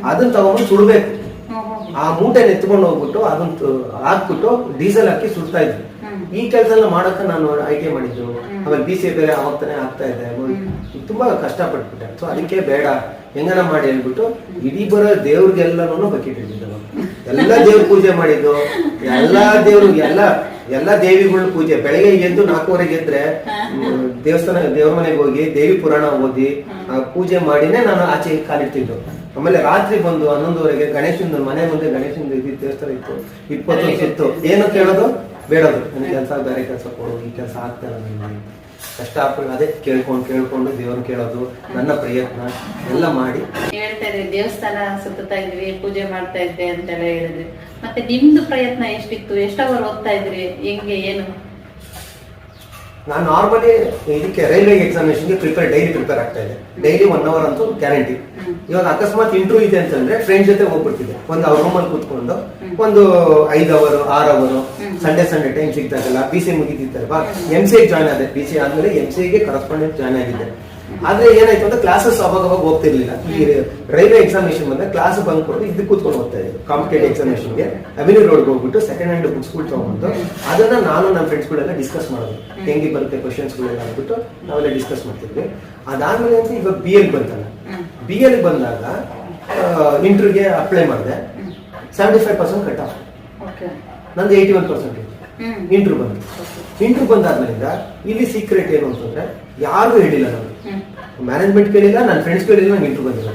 ಅದನ್ನ ತಗೊಂಡು ಸುಡ್ಬೇಕು. ಆ ಮೂಟೆನ ಎತ್ಕೊಂಡು ಹೋಗ್ಬಿಟ್ಟು ಅದನ್ನ ಹಾಕ್ಬಿಟ್ಟು ಡೀಸೆಲ್ ಹಾಕಿ ಸುಡ್ತಾ ಇದ್ರು ಈ ಕೆಲಸ ಎಲ್ಲ ಮಾಡಕ್ಕೆ ನಾನು ಆಯ್ಕೆ ಮಾಡಿದ್ದು. ಆಮೇಲೆ ಬಿ ಸಿ ಬೇರೆ ಆವಾಗ್ತಾನೆ ಆಗ್ತಾ ಇದೆ. ತುಂಬಾ ಕಷ್ಟಪಟ್ಬಿಟ್ಟೆ. ಸೊ ಅದಕ್ಕೆ ಬೇಡ. ಹೆಂಗನ ಮಾಡಿ ಹೇಳ್ಬಿಟ್ಟು ಇಡೀ ಬರೋ ದೇವ್ರಿಗೆಲ್ಲನೂ ಬಕೆಟ್ ಇಟ್ಟಿದ್ದೆ ನಾನು ಎಲ್ಲ ದೇವ್ರ ಪೂಜೆ ಮಾಡಿದ್ದು. ಎಲ್ಲಾ ದೇವ್ರಿಗೆ ಎಲ್ಲ ಎಲ್ಲಾ ದೇವಿಗಳ ಪೂಜೆ. ಬೆಳಗ್ಗೆ ಎದ್ದು ನಾಲ್ಕೂವರೆಗೆ ಎದ್ರೆ ದೇವಸ್ಥಾನ, ದೇವ್ರ ಮನೆಗೆ ಹೋಗಿ, ದೇವಿ ಪುರಾಣ ಓದಿ ಪೂಜೆ ಮಾಡಿನೇ ನಾನು ಆಚೆ ಕಾಲಿಡ್ತಿದ್ದು ಆಮೇಲೆ ರಾತ್ರಿ ಬಂದು ಹನ್ನೊಂದುವರೆಗೆ ಗಣೇಶನ ಮನೆ ಮುಂದೆ ಗಣೇಶನ ದೇವಸ್ಥಾನ ಇತ್ತು. ಇಪ್ಪತ್ತು ಇತ್ತು ಏನು ಕೇಳೋದು ಬೇಡೋದು. ನನಗೆ ಕೆಲಸ, ಬೇರೆ ಕೆಲಸ ಕೊಡು, ಈ ಕೆಲಸ ಆಗ್ತಾ ಇಲ್ಲ ಕಷ್ಟ ಅದೇ ಕೇಳ್ಕೊಂಡು ಕೇಳ್ಕೊಂಡು ದೇವ್ರನ್ನ ಕೇಳೋದು, ನನ್ನ ಪ್ರಯತ್ನ, ಎಲ್ಲ ಮಾಡಿ. ಹೇಳ್ತಾ ದೇವಸ್ಥಾನ ಸುತ್ತಾ ಇದ್ರಿ, ಪೂಜೆ ಮಾಡ್ತಾ ಇದ್ದೆ ಅಂತೆಲ್ಲ ಹೇಳಿದ್ರಿ. ಮತ್ತೆ ನಿಮ್ದು ಪ್ರಯತ್ನ ಎಷ್ಟಿತ್ತು? ಎಷ್ಟವರು ಓದ್ತಾ ಇದ್ರಿ? ಹೆಂಗೆ, ಏನು? ನಾನು ನಾರ್ಮಲಿ ಇದಕ್ಕೆ ರೈಲ್ವೆ ಎಕ್ಸಾಮಿನೇಷನ್ಗೆ ಪ್ರಿಪೇರ್ ಡೈಲಿ ಪ್ರಿಪೇರ್ ಆಗ್ತಾ ಇದೆ. ಡೈಲಿ ಒನ್ ಅವರ್ ಅಂತೂ ಗ್ಯಾರಂಟಿ ಇವಾಗ ಅಕಸ್ಮಾತ್ ಇಂಟರ್ವ್ಯೂ ಇದೆ ಅಂತಂದ್ರೆ ಫ್ರೆಂಡ್ ಜೊತೆ ಹೋಗ್ಬಿಡ್ತಿದ್ದೆ. ಒಂದು ಅವ್ರ ರೂಮಲ್ಲಿ ಕೂತ್ಕೊಂಡು, ಒಂದು ಐದು ಅವರ್ ಆರು ಅವರು. ಸಂಡೇ ಸಂಡೇ ಟೈಮ್ ಸಿಗ್ತಾಗಲ್ಲ ಬಿ ಸಿ ಮುಗಿದಿತ್ತಲ್ವಾ ಎಂ ಸಿ ಜಾಯ್ನ್ ಆದೆ. ಬಿ ಸಿ ಆದ್ಮೇಲೆ ಎಂ ಗೆ ಕರೆಸ್ಪಾಂಡೆಂಟ್ ಜಾಯ್ನ್ ಆಗಿದ್ದೆ. ಆದ್ರೆ ಏನಾಯ್ತು ಅಂದ್ರೆ ಕ್ಲಾಸಸ್ ಅವಾಗ ಅವಾಗ ಹೋಗ್ತಿರ್ಲಿಲ್ಲ. ಈ ರೈಲ್ವೆ ಎಕ್ಸಾಮಿನೇಷನ್ ಬಂದ್ರೆ ಕ್ಲಾಸ್ ಬಂದ್ ಕೊಡೋದು ಇದಕ್ಕೆ ಕೂತ್ಕೊಂಡು ಹೋಗ್ತಾ ಕಾಂಪಿಟೇಟ್ ಕಾಂಪಿಟೇಟಿವ್ ಎಕ್ಸಾಮಿನೇಷನ್ಗೆ ಅವೆನ್ಯೂ ರೋಡ್ ಹೋಗ್ಬಿಟ್ಟು ಸೆಕೆಂಡ್ ಹ್ಯಾಂಡ್ ಬುಕ್ಸ್ಗಳು ತಗೊಂಡು ಅದನ್ನ ನಾನು ನನ್ನ ಫ್ರೆಂಡ್ಸ್ಗಳೆಲ್ಲ ಡಿಸ್ಕಸ್ ಮಾಡೋದು ಹೆಂಗೆ ಬರುತ್ತೆ ಕ್ವಶನ್ಸ್ಗಳೆಲ್ಲ ಅಂದ್ಬಿಟ್ಟು ನಾವೆಲ್ಲ ಡಿಸ್ಕಸ್ ಮಾಡ್ತಿದ್ವಿ. ಅದಾದ್ಮೇಲೆ ಅಂತ ಇವಾಗ ಬಿ ಎಲ್ ಬಂತಲ್ಲ. ಬಿ ಎಲ್ ಬಂದಾಗ ಇಂಟರ್ವ್ಯೂಗೆ ಅಪ್ಲೈ ಮಾಡಿದೆ. Seventy five percent cut off okay. ನಂದು eighty one percent hmm. Interview ಬಂತು. ಇಂಟರ್ವ್ಯೂ ಬಂದಾದ್ಮೇಲಿಂದ ಇಲ್ಲಿ ಸೀಕ್ರೆಟ್ ಏನು ಅಂತಂದ್ರೆ ಯಾರಿಗೂ ಹೇಳಿಲ್ಲ ನಾನು ಮ್ಯಾನೇಜ್ಮೆಂಟ್ ಕೇಳಿಲ್ಲ ನನ್ನ ಫ್ರೆಂಡ್ಸ್ ಕೇಳಿಲ್ಲ ನಂಗೆ ಇಂಟ್ರೂ ಬಂದಿಲ್ಲ.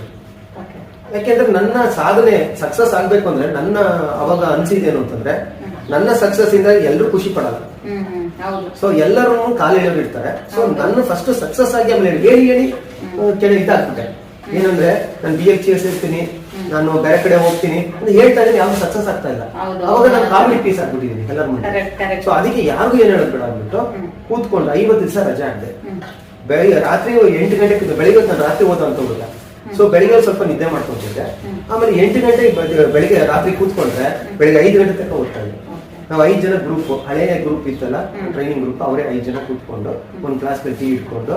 ಯಾಕೆಂದ್ರೆ ನನ್ನ ಸಾಧನೆ ಸಕ್ಸಸ್ ಆಗ್ಬೇಕು ಅಂದ್ರೆ ನನ್ನ ಅವಾಗ ಅನ್ಸಿದೇನು ಅಂತಂದ್ರೆ ನನ್ನ ಸಕ್ಸಸ್ ಇಂದ ಎಲ್ಲರೂ ಖುಷಿ ಪಡಲ್ಲ. ಸೊ ಎಲ್ಲರೂ ಕಾಲು ಇರ್ತಾರೆ. ಸೊ ನನ್ನ ಫಸ್ಟ್ ಸಕ್ಸಸ್ ಆಗಿ ಆಮೇಲೆ ಹೇಳಿ ಹೇಳಿ ಕೆಳಗೆ ಇದಾಗ್ಬಿಟ್ಟೆ ಏನಂದ್ರೆ ನಾನು ಬಿ ಎಚ್ ಎಸ್ ಇರ್ತೀನಿ ನಾನು ಬೇರೆ ಕಡೆ ಹೋಗ್ತೀನಿ ಅಂತ ಹೇಳ್ತಾ ಇದ್ದೀನಿ ಯಾವ್ದು ಸಕ್ಸಸ್ ಆಗ್ತಾ ಇಲ್ಲ. ಅವಾಗ ನಾನು ಕಾಮಿಡಿ ಪೀಸ್ ಆಗ್ಬಿಟ್ಟಿದ್ದೀನಿ ಎಲ್ಲರ ಮುಂದೆ. ಸೊ ಅದಕ್ಕೆ ಯಾರಿಗೂ ಏನ್ ಹೇಳೋದು ಬೇಡ ಅಂದ್ಬಿಟ್ಟು. ಕೂತ್ಕೊಂಡು ಐವತ್ತು ದಿವಸ ರಜೆ ಆಗಿದೆ. ಬೆಳಿಗ್ಗೆ ರಾತ್ರಿ ಎಂಟು ಗಂಟೆಗೆ ಬೆಳಿಗ್ಗೆ ನಾನು ರಾತ್ರಿ ಓದ ಅಂತ ಹುಡುಗ ಸೊ ಬೆಳಿಗ್ಗೆ ಸ್ವಲ್ಪ ನಿದ್ದೆ ಮಾಡ್ಕೊಂತಿದ್ದೆ. ಆಮೇಲೆ ಎಂಟು ಗಂಟೆಗೆ ಬೆಳಿಗ್ಗೆ ರಾತ್ರಿ ಕೂತ್ಕೊಂಡ್ರೆ ಬೆಳಿಗ್ಗೆ ಐದು ಗಂಟೆ ತನಕ ಓದ್ತಾ ಇದ್ದೆ ನಾವು ಐದು ಜನ ಗ್ರೂಪ್ ಹಳೆಯ ಗ್ರೂಪ್ ಇತ್ತಲ್ಲ ಟ್ರೈನಿಂಗ್ ಗ್ರೂಪ್ ಅವರೇ ಐದು ಜನ ಕೂತ್ಕೊಂಡು ಒಂದು ಕ್ಲಾಸ್ ಟೀ ಇಟ್ಕೊಂಡು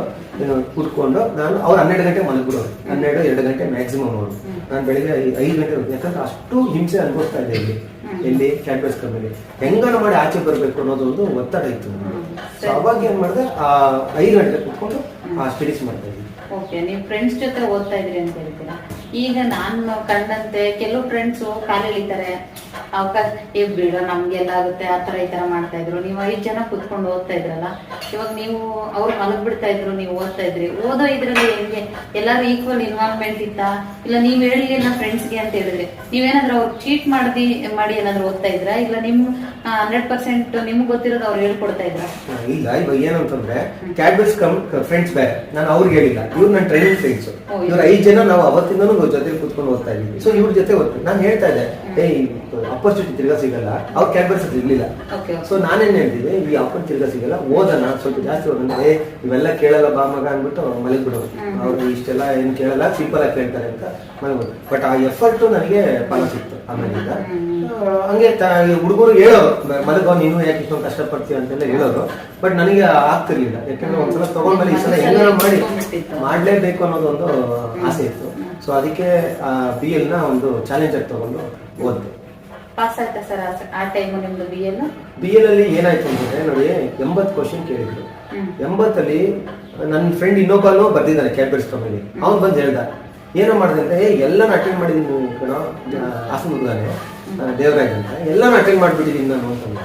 ಕೂತ್ಕೊಂಡು ನಾನು ಅವ್ರು ಹನ್ನೆರಡು ಗಂಟೆ ಮಲಗಿರೋ ಹನ್ನೆರಡು ಎರಡು ಗಂಟೆ ಮ್ಯಾಕ್ಸಿಮಮ್ ಅವರು. ನಾನು ಬೆಳಿಗ್ಗೆ ಐದು ಗಂಟೆ. ಯಾಕಂದ್ರೆ ಅಷ್ಟು ಹಿಂಸೆ ಅನುಭವಿಸ್ತಾ ಇದೆ ಇಲ್ಲಿ. ಇಲ್ಲಿ ಎಲ್ಲಿ? ಕ್ಯಾಂಪಸ್ ಕಂಪನಿ ಹೆಂಗನ ಮಾಡಿ ಆಚೆ ಬರಬೇಕು ಅನ್ನೋದು ಒಂದು ಒತ್ತಡ ಇತ್ತು. ಸೊ ಅವಾಗ ಏನ್ ಮಾಡಿದೆ? ಆ ಐದು ಗಂಟೆ ಕೂತ್ಕೊಂಡು ಆ ಸ್ಟಡೀಸ್ ಮಾಡ್ತಾ ಇದ್ದೀನಿ ಓಕೆ ನೀವು ಫ್ರೆಂಡ್ಸ್ ಜೊತೆ ಓದ್ತಾ ಇದ್ರಿ ಅಂತ ಹೇಳ್ತೀರಾ? ಈಗ ನಾನು ಕಂಡಂತೆ ಕೆಲವು ಫ್ರೆಂಡ್ಸ್ ಕಾಲು ಎಳಿತಾರೆ ಅವಕಾಶ ಏ ಬಿಡೋ ನಮ್ಗೆಲ್ಲ ಆಗುತ್ತೆ ಆ ತರ ಈ ತರ ಮಾಡ್ತಾ ಇದ್ರು. ನೀವು ಐದ್ ಜನ ಕುತ್ಕೊಂಡು ಓದ್ತಾ ಇದ್ರಲ್ಲ ಇವಾಗ ನೀವು ಅವ್ರು ಮಲಗ್ಬಿಡ್ತಾ ಇದ್ರು ನೀವು ಓದ್ತಾ ಇದ್ರಿ. ಓದೋ ಇದ್ರಲ್ಲಿ ಹೆಂಗೆ? ಎಲ್ಲರೂ ಈಕ್ವಲ್ ಇನ್ವಾಲ್ವ್ಮೆಂಟ್ ಇತ್ತಾ? ಇಲ್ಲ ನೀವ್ ಹೇಳಿ ನನ್ನ ಫ್ರೆಂಡ್ಸ್ಗೆ ಅಂತ ಹೇಳಿದ್ರೆ. ನೀವೇನಾದ್ರೂ ಅವ್ರು ಚೀಟ್ ಮಾಡಿ ಮಾಡಿ ಏನಾದ್ರು ಓದ್ತಾ ಇದ್ರ? ಇಲ್ಲ ನಿಮ್ ಹಂಡ್ರೆಡ್ ಪರ್ಸೆಂಟ್ ನಿಮ್ಗೆ ಗೊತ್ತಿರೋದು ಅವ್ರು ಹೇಳ್ಕೊಡ್ತಾ ಇದ್ರ? ಇಲ್ಲ ಇವಾಗ ಏನಂತಂದ್ರೆ ಕ್ಯಾಡ್ಬರ್ಸ್ ಕಮ್ ಫ್ರೆಂಡ್ಸ್ ಬೇರೆ. ನಾನು ಅವ್ರಿಗೆ ಹೇಳಿಲ್ಲ. ಇವ್ರು ನನ್ನ ಟ್ರೈನಿಂಗ್ ಫ್ರೆಂಡ್ಸ್ ಇವ್ರ ಐದು ಜನ ನಾವು ಅವತ್ತಿಂದನೂ ಕುತ್ಕೊಂಡು ಜೊತೆ ಕುತ್ಕೊಂಡು ಓದ್ತಾ ಇದ್ದೀವಿ ಸೊ ಇವ್ರ ಜೊತೆ ಓದ್ತೀವಿ ನಾನು ಹೇಳ್ತಾ ಇದ್ದೆ ಏಯ್ ಅಪರ್ಚುನಿಟಿ ತಿರ್ಗಾ ಸಿಗಲ್ಲ. ಅವ್ರ ಕ್ಯಾಂಪಸ್ ಇರ್ಲಿಲ್ಲ. ಸೊ ನಾನೇನ್ ಹೇಳ್ತಿದ್ದೆ ಈ ಅಪ್ಪನ ತಿರ್ಗಾ ಸಿಗಲ್ಲ ಓದೋಣ. ಸ್ವಲ್ಪ ಜಾಸ್ತಿ ಓದೋಣ. ಏ ಇವೆಲ್ಲ ಕೇಳಲ್ಲ ಬಾ ಮಗ ಅಂದ್ಬಿಟ್ಟು ಮಲಗಿ ಬಿಡೋದು ಅವ್ರು ಇಷ್ಟೆಲ್ಲ ಏನ್ ಕೇಳಲ್ಲ ಸಿಂಪಲ್ ಆಗಿ ಕೇಳ್ತಾರೆ ಅಂತ ಮಲಗ್ಬಿಡು ಬಟ್ ಆ ಎಫರ್ಟ್ ನನಗೆ ಫಲ ಸಿಕ್ತು ಆಮೇಲಿಂದ. ಹಂಗೆ ಹುಡುಗರು ಹೇಳೋರು. ಮಲಗೋ ನೀನು ಯಾಕೆ ಇಷ್ಟೊಂದು ಕಷ್ಟಪಡ್ತೀಯ ಅಂತೆಲ್ಲ ಹೇಳೋರು. ಬಟ್ ನನಗೆ ಆಗ್ತಿರ್ಲಿಲ್ಲ. ಯಾಕಂದ್ರೆ ಒಂದ್ಸಲ ತಗೊಂಡ್ಮೇಲೆ ಈ ಸಲ ಏನಾರು ಮಾಡಿ ಮಾಡಲೇಬೇಕು ಮಾಡ್ಲೇಬೇಕು ಅನ್ನೋದೊಂದು ಆಸೆ ಇತ್ತು. ಸೊ ಅದಕ್ಕೆ ಬಿ ಎಲ್ನ ಒಂದು ಚಾಲೆಂಜ್ ಆಗಿ ತಗೊಂಡು ಓದ್ದೆ ಪಾಸ್ ಆಯ್ತಾ ಸರ್ ಆ ಟೈಮ್ ನಿಮ್ದು ಬಿ ಎಲ್ ಬಿ ಎಲ್ ಅಲ್ಲಿ ಏನಾಯ್ತು ಅಂದ್ರೆ ನೋಡಿ ಎಂಬತ್ತು ಕ್ವಶನ್ ಕೇಳಿದ್ರು. ಎಂಬತ್ತಲ್ಲಿ ನನ್ನ ಫ್ರೆಂಡ್ ಇನ್ನೊಬ್ಬನು ಬರ್ದಿದ್ದಾನೆ ಕ್ಯಾಡ್ಬರ್ಸ್ ಕಂಪನಿ ಅವ್ನು ಬಂದು ಹೇಳ್ದ ಏನೋ ಮಾಡಿದೆ ಅಂತ? ಏ ಎಲ್ಲಾನು ಅಟೆಂಡ್ ಮಾಡಿದೀನಿ ಕಣೋ ಹಾಸನ ಹುಡುಗನೆ ದೇವರಾಜ್ ಅಂತ. ಎಲ್ಲಾನು ಅಟೆಂಡ್ ಮಾಡ್ಬಿಟ್ಟಿದ್ದೀನಿ ನಾನು ಅಂತಂದ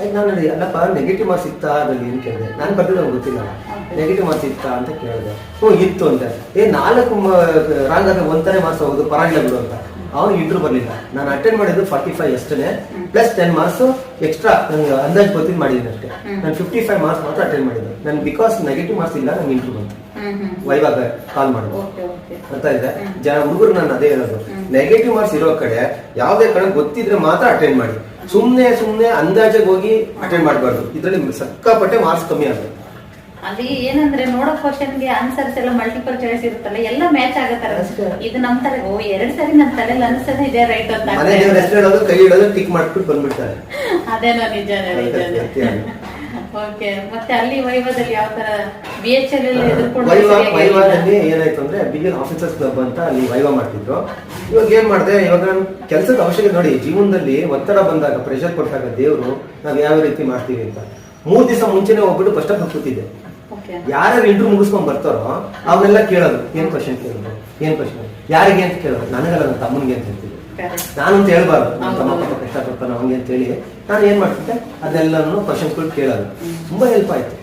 ಆಯ್ತು ನಾನು ಹೇಳಿದೆ, ಅಲ್ಲಪ್ಪ ನೆಗೆಟಿವ್ ಮಾರ್ಕ್ಸ್ ಇತ್ತಾ ಅದ್ರಲ್ಲಿ? ಏನು ಕೇಳಿದೆ. ನಾನು ಬರ್ದಿದ್ದ ಗೊತ್ತಿಲ್ಲ. ನೆಗೆಟಿವ್ ಮಾರ್ಕ್ಸ್ ಇತ್ತಾ? ಅಂತ ಕೇಳಿದೆ. ಹ್ಞೂ ಇತ್ತು ಅಂತ ಏ ನಾಲ್ಕು ರಾಂಗ್ ಆದ್ರೆ ಒಂದನೇ ಮಾರ್ಕ್ಸ್ ಹೋಗೋದು ಪರವಾಗಿಲ್ಲ ಬಿಡು ಅಂತ. ಅವನು ಇಂಟ್ರೂ ಬರಲಿಲ್ಲ ನಾನು ಅಟೆಂಡ್ ಮಾಡಿದ್ದು ಫಾರ್ಟಿ ಫೈವ್ ಅಷ್ಟೇ ಪ್ಲಸ್ ಟೆನ್ ಮಾರ್ಕ್ಸ್ ಎಕ್ಸ್ಟ್ರಾ ನನಗೆ ಅಂದಾಜು ಗೊತ್ತಿದ್ದು ಮಾಡಿದ್ದೀನಿ ಅಷ್ಟೇ. ನಾನು ಫಿಫ್ಟಿ ಫೈವ್ ಮಾರ್ಕ್ಸ್ ಮಾತ್ರ ಅಟೆಂಡ್ ಮಾಡಿದ್ದು. ನಾನು ಬಿಕಾಸ್ ನೆಗೆಟಿವ್ ಮಾರ್ಕ್ಸ್ ಇಲ್ಲ ನಂಗೆ ಇಂಟ್ರೂ ಬಂತು. ವೈವಾಗ ಕಾಲ್ ಮಾಡೋದು ಅಂತ ಇದೆ. ಜನ ಹುಡುಗರು ನಾನು ಅದೇ ಹೇಳೋದು. ನೆಗೆಟಿವ್ ಮಾರ್ಕ್ಸ್ ಇರೋ ಕಡೆ ಯಾವುದೇ ಕಡೆ ಗೊತ್ತಿದ್ರೆ ಮಾತ್ರ ಅಟೆಂಡ್ ಮಾಡಿ. ಸುಮ್ಮನೆ ಸುಮ್ಮನೆ ಅಂದಾಜಾಗಿ ಹೋಗಿ ಅಟೆಂಡ್ ಮಾಡಬಾರ್ದು. ಇದರಲ್ಲಿ ಸಕ್ಕಾಪಟ್ಟೆ ಮಾರ್ಕ್ಸ್ ಕಮ್ಮಿ ಆಗುತ್ತೆ. ಅಲ್ಲಿ ಏನಂದ್ರೆ ನೋಡೋ ಕ್ವಶನ್ಗೆ ಆನ್ಸರ್ಸ್ ಎಲ್ಲ ಮಲ್ಟಿಪಲ್ ಚಾಯ್ಸ್ ಇರುತ್ತಲ್ಲ ಎಲ್ಲ ಮ್ಯಾಚ್ ಆಗತ್ತಾರ. ಇದು ನಮ್ ತರ ಓ ಎರಡ್ ಸರಿ ನನ್ ತಲೆ ಅನ್ಸದ ಇದೆ ರೈಟ್ ಅಂತ ಕೈ ಇಡೋದು ಟಿಕ್ ಮಾಡ್ಬಿಟ್ಟು ಬಂದ್ಬಿಡ್ತಾರೆ. ಅದೇನೋ ನಿಜ ನಿಜಾನೇ ಓಕೆ ಮತ್ತೆ ಅಲ್ಲಿ ವೈವದಲ್ಲಿ ಯಾವ ತರ ಬಿ ಎಚ್ ಎಲ್ ಎಲ್ಲ ಎದುರ್ಕೊಂಡು ವೈವಾದಲ್ಲಿ ಏನಾಯ್ತು ಅಂದ್ರೆ ಬಿ ಎಲ್ ಆಫೀಸರ್ಸ್ ಕ್ಲಬ್ ಅಂತ ಅಲ್ಲಿ ವೈವಾ ಮಾಡ್ತಿದ್ರು. ಇವಾಗ ಏನ್ ಮಾಡಿದೆ ಇವಾಗ ನಾನು ಕೆಲಸದ ಅವಶ್ಯಕತೆ ನೋಡಿ ಜೀವನದಲ್ಲಿ ಒತ್ತಡ ಬಂದಾಗ ಪ್ರೆಷರ್ ಕೊಟ್ಟಾಗ ದೇವರು ನಾವ್ ಯಾವ ರೀತಿ ಮಾಡ್ತೀವಿ ಅಂತ. ಮೂರ್ ದಿವಸ ಮುಂಚೆನೆ ಹೋಗ್ಬಿಟ್ಟು ಫಸ್ಟ್ ಸ್ಟಾಪ್ ಓಕೆ ಯಾರ್ಯಾರು ಇಂಟ್ರೂ ಮುಗಿಸ್ಕೊಂಡ್ ಬರ್ತಾರೋ ಅವನ್ನೆಲ್ಲ ಕೇಳೋದು ಏನ್ ಕ್ವಶನ್ ಕೇಳೋದು ಏನ್ ಕ್ವಶನ್ ಯಾರಿಗೆ ಅಂತ ಕೇಳೋದು? ನನಗಲ್ಲ ನನ್ನ ತಮ್ಮನಿಗೆ ಅಂತ ಹೇಳ್ತೀವಿ. ನಾನು ಅಂತ ಹೇಳ್ಬಾರ್ದು. ನನ್ನ ತಮ್ಮ ಕಷ್ಟ ಪಾಪ ಕಷ್ಟಪಡ್ತಾನೆ ಅವನಿಗೆ ಅಂತ ಹೇಳಿ ನಾನು ಏನ್ ಮಾಡ್ತಿದ್ದೆ? ಅದೆಲ್ಲನೂ ಕ್ವಶನ್ಸ್ಗಳು ಕೇಳೋದು. ತುಂಬಾ ಹೆಲ್ಪ್ ಆಯ್ತು.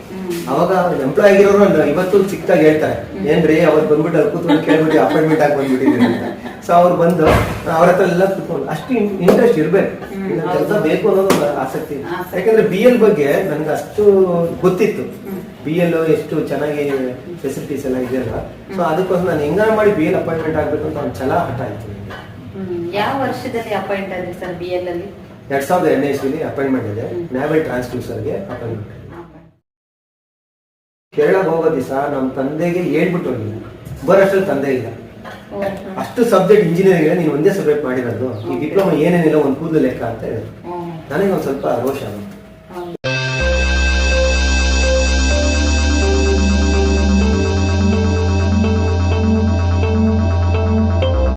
ಅವಾಗ ಎಂಪ್ಲಾಯ್ ಆಗಿರೋರು ಅಂದ್ರೆ ಇವತ್ತು ಚಿಕ್ಕದಾಗಿ ಹೇಳ್ತಾರೆ. ಏನ್ರಿ ಅವ್ರು ಬಂದ್ಬಿಟ್ಟು ಅಲ್ಲಿ ಕೂತ್ಕೊಂಡು ಕೇಳ್ಬಿಟ್ಟು ಅಪಾಯಿಂಟ್ಮೆಂಟ್ ಆಗಿ ಬಂದ್ಬಿಟ್ಟಿದ್ದೀನಿ ಅಂತ. ಸೊ ಅವ್ರು ಬಂದು ಅವ್ರ ಹತ್ರ ಎಲ್ಲ ಕೂತ್ಕೊಂಡು ಅಷ್ಟು ಇಂಟ್ರೆಸ್ಟ್ ಇರ್ಬೇಕು. ಕೆಲಸ. ಬೇಕು ಅನ್ನೋದು ಆಸಕ್ತಿ. ಯಾಕಂದ್ರೆ ಬಿ ಎಲ್ ಬಗ್ಗೆ ನನ್ಗೆ ಅಷ್ಟು ಗೊತ್ತಿತ್ತು. ಬಿ ಎಲ್ ಎಷ್ಟು ಚೆನ್ನಾಗಿ ಫೆಸಿಲಿಟೀಸ್ ಎಲ್ಲ ಇದೆಯಲ್ಲ ಸೊ ಅದಕ್ಕೋಸ್ಕರ ನಾನು ಹೆಂಗಾರ ಮಾಡಿ ಬಿ ಎಲ್ ಅಪಾಯಿಂಟ್ಮೆಂಟ್ ಆಗ್ಬೇಕು ಅಂತ ಒಂದು ಛಲ ಹಠ ಆಯ್ತು. ಯಾವ ವರ್ಷದಲ್ಲಿ ಅಪಾಯಿಂಟ್ ಆದ್ರಿ ಸರ್ ಬಿ ಎಲ್ ಅಲ್ಲಿ? ಎರಡ್ ಸಾವಿರದ ಎರಡನೇ ಇಸ್ವಿಲಿ ಅಪಾಯಿಂಟ್ಮೆಂಟ್ ಇದೆ. ನ್ಯಾವಲ್ ಟ್ರಾನ್ಸ್ಡ್ಯೂಸರ್ಗೆ ಅಪಾಯಿಂಟ್ಮೆಂಟ್ ಕೇರಳ ಹೋಗೋ ದಿವಸ ನಮ್ಮ ತಂದೆಗೆ ಹೇಳ್ಬಿಟ್ಟು ಹೋಗಿಲ್ಲ ಬರೋಷ್ಟು ತಂದೆ ಇಲ್ಲ. ಅಷ್ಟು ಸಬ್ಜೆಕ್ಟ್ ಇಂಜಿನಿಯರಿಂಗ್ ನೀನು ಒಂದೇ ಸಬ್ಜೆಕ್ಟ್ ಮಾಡಿರೋದು ಈ ಡಿಪ್ಲೊಮಾ ಏನೇನಿಲ್ಲ ಒಂದು ಕೂದಲು ಲೆಕ್ಕ ಅಂತ ಹೇಳಿದ್ರು. ನನಗೆ ಒಂದು ಸ್ವಲ್ಪ ರೋಷ ಬಂತು.